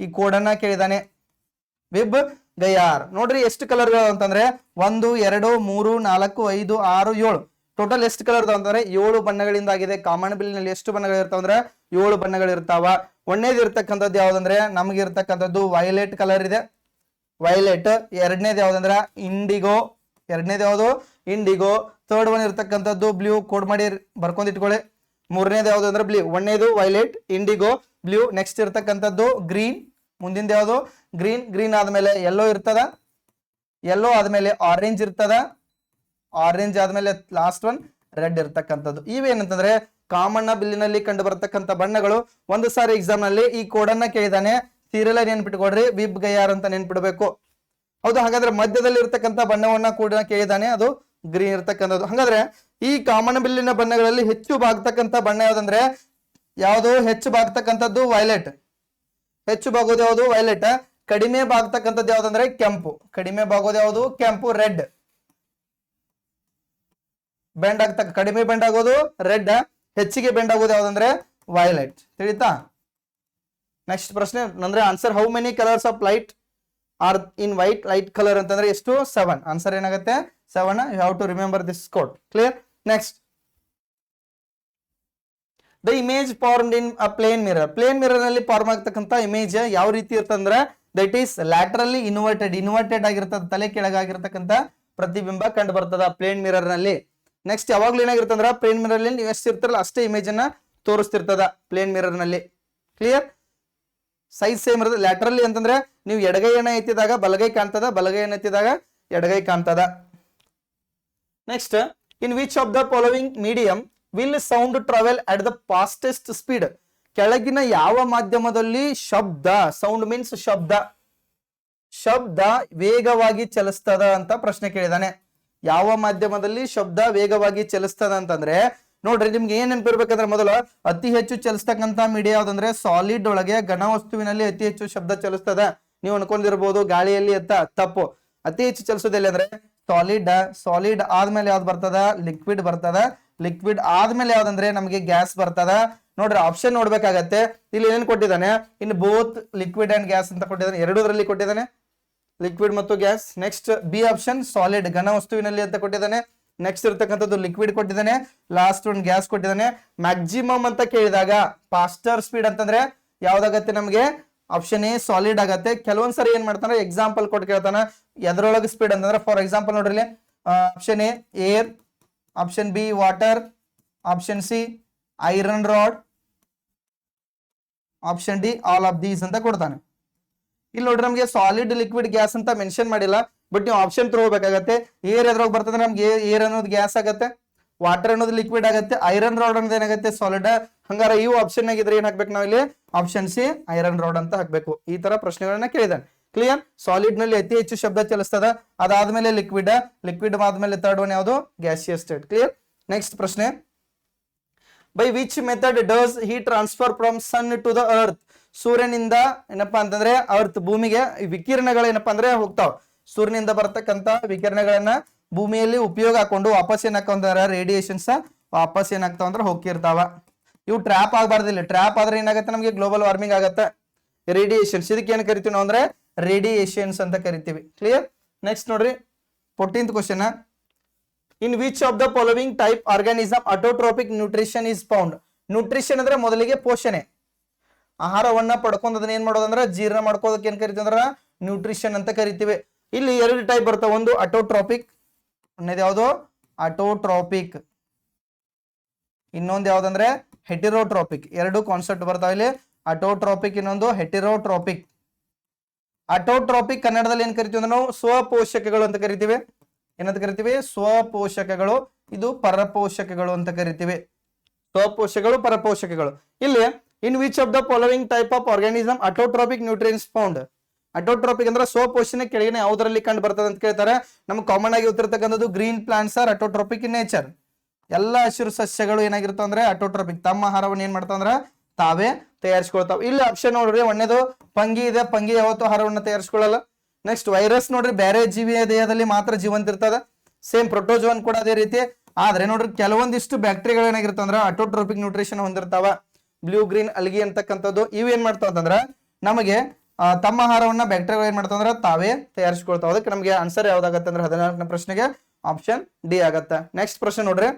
ಈ ಕೋಡನ್ನ ಕೇಳಿದಾನೆ. ವಿಬ್ ಗಯಾರ್. ನೋಡ್ರಿ ಎಷ್ಟು ಕಲರ್ ಅಂತಂದ್ರೆ, ಒಂದು, ಎರಡು, ಮೂರು, ನಾಲ್ಕು, ಐದು, ಆರು, ಏಳು. ಟೋಟಲ್ ಎಷ್ಟು ಕಲರ್ ಅಂತಂದ್ರೆ, ಏಳು ಬಣ್ಣಗಳಿಂದ ಆಗಿದೆ. ಕಾಮನ್ ಬಿಲ್ನಲ್ಲಿ ಎಷ್ಟು ಬಣ್ಣಗಳು ಇರ್ತಾವ ಅಂದ್ರೆ, ಏಳು ಬಣ್ಣಗಳು ಇರ್ತಾವ. ಒಂದೇದು ಇರ್ತಕ್ಕಂಥದ್ದು ಯಾವ್ದಂದ್ರೆ, ನಮ್ಗೆ ಇರ್ತಕ್ಕಂಥದ್ದು ವೈಲೆಟ್ ಕಲರ್ ಇದೆ. ವೈಲೆಟ್ ಎರಡನೇದು ಯಾವ್ದಂದ್ರ ಇಂಡಿಗೋ ಎರಡನೇದು ಯಾವುದು? ಇಂಡಿಗೋ ಥರ್ಡ್ ಒನ್ ಇರ್ತಕ್ಕಂಥದ್ದು ಬ್ಲೂ ಕೋಡ್ ಮಾಡಿ ಬರ್ಕೊಂಡ್ ಇಟ್ಕೊಳ್ಳಿ. ಮೂರನೇದು ಯಾವ್ದು ಅಂದ್ರೆ ಬ್ಲೂ ಒಂದನೇದು ವೈಲೆಟ್ ಇಂಡಿಗೋ ಬ್ಲೂ ನೆಕ್ಸ್ಟ್ ಇರ್ತಕ್ಕಂಥದ್ದು ಗ್ರೀನ್ ಮುಂದಿನದು ಯಾವುದು? ಗ್ರೀನ್ ಗ್ರೀನ್ ಆದ್ಮೇಲೆ ಯೆಲ್ಲೋ ಇರ್ತದ. ಯೆಲ್ಲೋ ಆದ್ಮೇಲೆ ಆರೆಂಜ್ ಇರ್ತದ. ಆರೆಂಜ್ ಆದ್ಮೇಲೆ ಲಾಸ್ಟ್ ಒನ್ ರೆಡ್ ಇರ್ತಕ್ಕಂಥದ್ದು. ಇವೇನಂತಂದ್ರೆ ಕಾಮಣ್ಣ ಬಿಲ್ಲಿನಲ್ಲಿ ಕಂಡು ಬರ್ತಕ್ಕಂಥ ಬಣ್ಣಗಳು. ಒಂದು ಸಾರಿ ಎಕ್ಸಾಮ್ನಲ್ಲಿ ಈ ಕೋಡನ್ನ ಕೇಳಿದಾನೆ. ಸೀರಿಯಲ್ ನೆನ್ಪಿಟ್ಕೊಡ್ರಿ ವಿಬ್ ಗಯಾರ್ ಅಂತ ನೆನ್ಪಿಡ್ಬೇಕು. ಹೌದು, ಹಾಗಾದ್ರೆ ಮಧ್ಯದಲ್ಲಿ ಇರ್ತಕ್ಕಂಥ ಬಣ್ಣವನ್ನ ಕೂಡ ಕೇಳಿದಾನೆ. ಅದು ಗ್ರೀನ್ ಇರ್ತಕ್ಕಂಥದ್ದು. ಹಾಗಾದ್ರೆ ಈ ಕಾಮನ್ ಬಿಲ್ಲಿನ ಬಣ್ಣಗಳಲ್ಲಿ ಹೆಚ್ಚು ಬಾಗ್ತಕ್ಕಂಥ ಬಣ್ಣ ಯಾವ್ದಂದ್ರೆ, ಯಾವುದು ಹೆಚ್ಚು ಬಾಗ್ತಕ್ಕಂಥದ್ದು ವೈಲೆಟ್ ಹೆಚ್ಚು ಬಾಗೋದು ಯಾವುದು? ವೈಲೆಟ್ ಕಡಿಮೆ ಬಾಗ್ತಕ್ಕಂಥದ್ದು ಯಾವ್ದಂದ್ರೆ ಕೆಂಪು. ಕಡಿಮೆ ಬಾಗೋದು ಯಾವುದು? ಕೆಂಪು, ರೆಡ್. ಬೆಂಡ್ ಆಗ್ತಕ್ಕ, ಕಡಿಮೆ ಬೆಂಡ್ ಆಗೋದು ರೆಡ್, ಹೆಚ್ಚಿಗೆ ಬೆಂಡ್ ಆಗೋದು ಯಾವ್ದಂದ್ರೆ ವೈಲೆಟ್ ತಿಳಿತಾ? ನೆಕ್ಸ್ಟ್ ಪ್ರಶ್ನೆ ಅಂದ್ರೆ answer how many colours of light are in white light colour ಅಂತಂದ್ರೆ ಎಷ್ಟು? ಸೆವೆನ್ ಆನ್ಸರ್ ಏನಾಗುತ್ತೆ? Seven you have to remember this code clear next the image formed in a plane mirror plane ಮಿರರ್ನಲ್ಲಿ form ಆಗ್ತಕ್ಕಂಥ image ಯಾವ ರೀತಿ ಇರ್ತಂದ್ರೆ that is laterally inverted inverted ಆಗಿರ್ತದ, ತಲೆ ಕೆಳಗಾಗಿರ್ತಕ್ಕಂಥ ಪ್ರತಿಬಿಂಬ ಕಂಡು ಬರ್ತದ ಪ್ಲೇನ್ ಮಿರರ್ನಲ್ಲಿ. ನೆಕ್ಸ್ಟ್ ಯಾವಾಗ್ಲೂ ಏನಾಗಿರ್ತಂದ್ರ ಪ್ಲೇನ್ ಮಿರರ್ ನೀವು ಎಷ್ಟು ಇರ್ತಾರಲ್ಲ, ಅಷ್ಟೇ ಇಮೇಜ್ ಅನ್ನ ತೋರಿಸ್ತಿರ್ತದ ಪ್ಲೇನ್ ಮಿರರ್ನಲ್ಲಿ. ಕ್ಲಿಯರ್ ಸೈಜ್ ಸೇಮ್ ಇರುತ್ತೆ. ಲ್ಯಾಟ್ರಲ್ಲಿ ಅಂತಂದ್ರೆ ನೀವು ಎಡಗೈಯನ್ನ ಎತ್ತಿದಾಗ ಬಲಗೈ ಕಾಣ್ತದ ಬಲಗೈಯನ್ನ ಎತ್ತಿದಾಗ ಎಡಗೈ ಕಾಣ್ತದ. Next in which of the following medium will sound travel at the fastest speed ಕೆಳಗಿನ ಯಾವ ಮಾಧ್ಯಮದಲ್ಲಿ ಶಬ್ದ ಸೌಂಡ್ ಮೀನ್ಸ್ ಶಬ್ದ. ಶಬ್ದ ವೇಗವಾಗಿ ಚಲಿಸ್ತದ ಅಂತ ಪ್ರಶ್ನೆ ಕೇಳಿದಾನೆ. ಯಾವ ಮಾಧ್ಯಮದಲ್ಲಿ ಶಬ್ದ ವೇಗವಾಗಿ ಚಲಿಸ್ತದ ಅಂತಂದ್ರೆ ನೋಡ್ರಿ, ನಿಮ್ಗೆ ಏನ್ ನೆನಪಿರ್ಬೇಕಂದ್ರೆ ಮೊದಲು ಅತಿ ಹೆಚ್ಚು ಚಲಿಸ್ತಕ್ಕಂತ ಮೀಡಿಯಾ ಯಾವ್ದಂದ್ರೆ ಸಾಲಿಡ್ ಒಳಗೆ ಘನ ವಸ್ತುವಿನಲ್ಲಿ ಅತಿ ಹೆಚ್ಚು ಶಬ್ದ ಚಲಿಸ್ತದ. ನೀವು ಅನ್ಕೊಂಡಿರ್ಬೋದು ಗಾಳಿಯಲ್ಲಿ ಎತ್ತ ತಪ್ಪು. ಅತಿ ಹೆಚ್ಚು ಚಲಿಸೋದಿಲ್ಲ ಅಂದ್ರೆ ಸಾಲಿಡ್ ಸಾಲಿಡ್ ಆದ್ಮೇಲೆ ಯಾವ್ದು ಬರ್ತದ? ಲಿಕ್ವಿಡ್ ಬರ್ತದ. ಲಿಕ್ವಿಡ್ ಆದ್ಮೇಲೆ ಯಾವ್ದಂದ್ರೆ ನಮಗೆ ಗ್ಯಾಸ್ ಬರ್ತದ. ನೋಡ್ರಿ ಆಪ್ಷನ್ ನೋಡ್ಬೇಕಾಗತ್ತೆ. ಇಲ್ಲಿ ಏನ್ ಕೊಟ್ಟಿದ್ದಾನೆ? In both liquid and gas ಅಂತ ಕೊಟ್ಟಿದ್ದಾನೆ. ಎರಡೂದ್ರಲ್ಲಿ ಕೊಟ್ಟಿದ್ದಾನೆ. ಲಿಕ್ವಿಡ್ ಮತ್ತು gas next B option solid ಘನ ವಸ್ತುವಿನಲ್ಲಿ ಅಂತ ಕೊಟ್ಟಿದ್ದಾನೆ. ನೆಕ್ಸ್ಟ್ ಇರ್ತಕ್ಕಂಥದ್ದು ಲಿಕ್ವಿಡ್ ಕೊಟ್ಟಿದ್ದಾನೆ ಲಾಸ್ಟ್ ಒಂದು ಗ್ಯಾಸ್ ಕೊಟ್ಟಿದ್ದಾನೆ. ಮ್ಯಾಕ್ಸಿಮಮ್ ಅಂತ ಕೇಳಿದಾಗ ಫಾಸ್ಟರ್ ಸ್ಪೀಡ್ ಅಂತಂದ್ರೆ ಯಾವ್ದಾಗತ್ತೆ ನಮಗೆ? ಆಪ್ಷನ್ ಎ ಸಾಲಿಡ್ ಆಗತ್ತೆ. ಕೆಲವೊಂದ್ಸರಿ ಏನ್ ಮಾಡ್ತಾನೆ? ಎಕ್ಸಾಂಪಲ್ ಕೊಟ್ಟು ಕೇಳ್ತಾನೆ. ಎದ್ರೊಳಗೆ ಸ್ಪೀಡ್ ಅಂತಂದ್ರೆ ಫಾರ್ ಎಕ್ಸಾಂಪಲ್ ನೋಡ್ರಿ option A air option B water option C iron rod option D all of these ಅಂತ ಕೊಡ್ತಾನೆ. ಇಲ್ಲಿ ನೋಡ್ರಿ ನಮಗೆ ಸಾಲಿಡ್ ಲಿಕ್ವಿಡ್ ಗ್ಯಾಸ್ ಅಂತ ಮೆನ್ಷನ್ ಮಾಡಿಲ್ಲ. ಬಟ್ ನೀವು ಆಪ್ಷನ್ ತಗೋಬೇಕಾಗತ್ತೆ. ಏರ್ ಎದ್ರಾಗ ಬರ್ತದೆ ನಮ್ಗೆ ಏರ್ ಅನ್ನೋದು ಗ್ಯಾಸ್ ಆಗತ್ತೆ. ವಾಟರ್ ಅನ್ನೋದು ಲಿಕ್ವಿಡ್ ಆಗತ್ತೆ. ಐರನ್ ರಾಡ್ ಅನ್ನೋದು ಏನಾಗುತ್ತೆ? ಸಾಲಿಡ್ ಹಂಗಾರ ಇವು ಆಪ್ಷನ್ ಆಗಿದ್ರೆ ಏನ್ ಹಾಕ್ಬೇಕು ನಾವು ಇಲ್ಲಿ ಆಪ್ಷನ್ ಸಿ ಐರನ್ ರಾಡ್ ಅಂತ ಹಾಕ್ಬೇಕು. ಈ ತರ ಪ್ರಶ್ನೆಗಳನ್ನ ಕೇಳಿದಾನೆ ಕ್ಲಿಯರ್ ಸಾಲಿಡ್ನಲ್ಲಿ ಅತಿ ಹೆಚ್ಚು ಶಬ್ದ ಚಲಿಸ್ತದ. ಅದಾದ್ಮೇಲೆ ಲಿಕ್ವಿಡ್ ಲಿಕ್ವಿಡ್ ಆದ್ಮೇಲೆ ತರ್ಡ್ ಒನ್ ಯಾವುದು? ಗ್ಯಾಸಿಯಸ್ ಸ್ಟೇಟ್ ಕ್ಲಿಯರ್ ನೆಕ್ಸ್ಟ್ ಪ್ರಶ್ನೆ. By which method does heat transfer from sun to the earth ಸೂರ್ಯನಿಂದ ಏನಪ್ಪಾ ಅಂತಂದ್ರೆ ಅರ್ತ್ ಭೂಮಿಗೆ ವಿಕಿರಣಗಳು ಏನಪ್ಪಾ ಅಂದ್ರೆ ಹೋಗ್ತಾವ. ಸೂರ್ಯನಿಂದ ಬರ್ತಕ್ಕಂತ ವಿಕಿರಣಗಳನ್ನ ಭೂಮಿಯಲ್ಲಿ ಉಪಯೋಗ ಹಾಕೊಂಡು ವಾಪಸ್ ಏನಾಗ್ತಾವ ರೇಡಿಯೇಷನ್ಸ್ ವಾಪಸ್ ಏನಾಗ್ತಾವ ಅಂದ್ರೆ ಹೋಗ್ತಿರ್ತಾವ. ಇವು ಟ್ರ್ಯಾಪ್ ಆಗ್ಬಾರ್ದಿಲ್ಲ ಟ್ರ್ಯಾಪ್ ಆದ್ರೆ ಏನಾಗುತ್ತೆ ನಮಗೆ ಗ್ಲೋಬಲ್ ವಾರ್ಮಿಂಗ್ ಆಗತ್ತೆ. ರೇಡಿಯೇಷನ್ಸ್ ಇದಕ್ಕೆ ಏನು ಕರಿತೀವಿ ನಾವು ಅಂದ್ರೆ ರೇಡಿಯೇಷನ್ಸ್ ಅಂತ ಕರಿತೀವಿ. ಕ್ಲಿಯರ್ ನೆಕ್ಸ್ಟ್ ನೋಡ್ರಿ. Fourteenth question in which of the following type organism autotrophic nutrition is found nutrition ಅಂದ್ರೆ ಮೊದಲಿಗೆ ಪೋಷಣೆ. ಆಹಾರವನ್ನ ಪಡ್ಕೊಂಡ್ ಅದನ್ನ ಏನ್ ಮಾಡೋದಂದ್ರೆ ಜೀರ್ಣ ಮಾಡ್ಕೋದಕ್ಕೆ ಏನ್ ಕರಿತೀವಿ ಅಂದ್ರೆ ನ್ಯೂಟ್ರಿಷನ್ ಅಂತ ಕರಿತೀವಿ. ಇಲ್ಲಿ ಎರಡು ಟೈಪ್ ಬರ್ತಾವ ಒಂದು ಅಟೋಟ್ರಾಪಿಕ್ ಒಂದೇದು ಯಾವುದು? ಅಟೋಟ್ರಾಪಿಕ್ ಇನ್ನೊಂದು ಯಾವ್ದಂದ್ರೆ ಹೆಟಿರೋಟ್ರಾಪಿಕ್ ಎರಡು ಕಾನ್ಸೆಪ್ಟ್ ಬರ್ತಾವ ಇಲ್ಲಿ. ಅಟೋಟ್ರಾಪಿಕ್ ಇನ್ನೊಂದು ಹೆಟಿರೋಟ್ರಾಪಿಕ್ ಅಟೋಟ್ರಾಪಿಕ್ ಕನ್ನಡದಲ್ಲಿ ಏನ್ ಕರಿತೀವಿ ಅಂದ್ರೆ ನಾವು ಸ್ವಪೋಷಕಗಳು ಅಂತ ಕರಿತೀವಿ. ಏನಂತ ಕರಿತೀವಿ? ಸ್ವಪೋಷಕಗಳು. ಇದು ಪರಪೋಷಕಗಳು ಅಂತ ಕರಿತೀವಿ. ಸ್ವಪೋಷಕಗಳು, ಪರಪೋಷಕಗಳು. ಇಲ್ಲಿ in which of the following type of organism autotrophic nutrients found autotrophic ಅಂದ್ರೆ ಸ್ವಪೋಷಣೆ ಕೆಳಗಿನ ಯಾವುದರಲ್ಲಿ ಕಂಡು ಬರ್ತದೆ ಅಂತ ಕೇಳ್ತಾರೆ. ನಮ್ಗೆ ಕಾಮನ್ ಆಗಿ ಉತ್ತಿರ್ತಕ್ಕಂಥದ್ದು green plants are autotrophic in nature ಎಲ್ಲ ಹಸಿರು ಸಸ್ಯಗಳು ಏನಾಗಿರ್ತಾವ ಅಂದ್ರೆ ಅಟೋಟ್ರಾಪಿಕ್ ತಮ್ಮ ಆಹಾರವನ್ನು ಏನ್ ಮಾಡ್ತಾವ ಅಂದ್ರೆ ತಾವೇ ತಯಾರಿಸ್ಕೊಳ್ತಾವ. ಇಲ್ಲಿ ಆಪ್ಷನ್ ನೋಡ್ರಿ, ಒಂದೇದು, ಪಂಗಿ ಇದೆ, ಪಂಗಿ ಯಾವತ್ತು ಆಹಾರವನ್ನು ತಯಾರಿಸ್ಕೊಳ್ಳಲ್ಲ. ನೆಕ್ಸ್ಟ್ ವೈರಸ್ ನೋಡ್ರಿ, ಬೇರೆ ಜೀವಿಯ ದೇಹದಲ್ಲಿ ಮಾತ್ರ ಜೀವಂತ ಇರ್ತದ. ಸೇಮ್ ಪ್ರೊಟೋಜೋನ್ ಕೂಡ ಅದೇ ರೀತಿ. ಆದ್ರೆ ನೋಡ್ರಿ, ಕೆಲವೊಂದಿಷ್ಟು ಬ್ಯಾಕ್ಟೀರಿಯಾಗಳು ಏನಾಗಿರ್ತಾವ ಅಂದ್ರೆ ಅಟೋಟ್ರೋಪಿಕ್ ನ್ಯೂಟ್ರಿಷನ್ ಹೊಂದಿರ್ತಾವ. ಬ್ಲೂ ಗ್ರೀನ್ ಅಲ್ಗಿ ಅಂತಕ್ಕಂಥದ್ದು, ಇವು ಏನ್ ಮಾಡ್ತಾವ ಅಂತಂದ್ರ ನಮಗೆ ತಮ್ಮ ಆಹಾರವನ್ನ ಬ್ಯಾಕ್ಟೀರಿಯಾ ಏನ್ ಮಾಡ್ತಾವ ಅಂದ್ರೆ ತಾವೇ ತಯಾರಿಸ್ಕೊಳ್ತಾವ. ಅದಕ್ಕೆ ನಮಗೆ ಆನ್ಸರ್ ಯಾವ್ದಾಗತ್ತೆ ಅಂದ್ರೆ ಹದಿನಾಲ್ಕನೇ ಪ್ರಶ್ನೆಗೆ ಆಪ್ಷನ್ ಡಿ ಆಗತ್ತೆ. ನೆಕ್ಸ್ಟ್ ಪ್ರಶ್ನೆ ನೋಡ್ರಿ.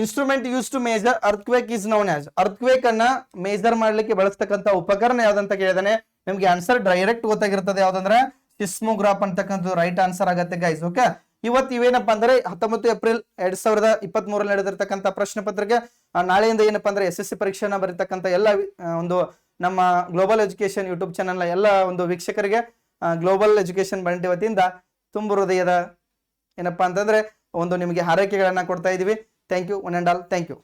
Instrument use to measure earthquake is known as earthquake ಅನ್ನ ಮೇಜರ್ ಮಾಡ್ಲಿಕ್ಕೆ ಬಳಸ್ತಕ್ಕಂಥ ಉಪಕರಣ ಯಾವ್ದಂತ ಕೇಳಿದಾನೆ. ನಿಮ್ಗೆ ಆನ್ಸರ್ ಡೈರೆಕ್ಟ್ ಗೊತ್ತಾಗಿರ್ತದೆ. ಯಾವ್ದಂದ್ರೆ ಸಿಸ್ಮೋಗ್ರಾಫ್ ಅಂತಕ್ಕಂಥ ರೈಟ್ ಆನ್ಸರ್ ಆಗತ್ತೆ ಗೈಸ್ ಓಕೆ ಇವತ್ತು ಇವೇನಪ್ಪ ಅಂದ್ರೆ ಹತ್ತೊಂಬತ್ತು ಏಪ್ರಿಲ್ ಎರಡ್ ಸಾವಿರದ ಇಪ್ಪತ್ತ್ ಮೂರಲ್ಲಿ ನಡೆದಿರ್ತಕ್ಕಂಥ ಪ್ರಶ್ನೆ ಪತ್ರಿಕೆ. ನಾಳೆಯಿಂದ ಏನಪ್ಪ ಅಂದ್ರೆ ಎಸ್ ಎಸ್ ಸಿ ಪರೀಕ್ಷೆನ ಬರೀತಕ್ಕಂಥ ಎಲ್ಲ ಒಂದು ನಮ್ಮ ಗ್ಲೋಬಲ್ ಎಜುಕೇಶನ್ ಯೂಟ್ಯೂಬ್ ಚಾನಲ್ ಎಲ್ಲ ಒಂದು ವೀಕ್ಷಕರಿಗೆ ಗ್ಲೋಬಲ್ ಎಜುಕೇಶನ್ ಬಂಡಿ ವತಿಯಿಂದ ತುಂಬ ಹೃದಯದ ಏನಪ್ಪಾ ಅಂತಂದ್ರೆ ಒಂದು ನಿಮಗೆ ಹಾರೈಕೆಗಳನ್ನು ಕೊಡ್ತಾ ಇದೀವಿ. Thank you one and all thank you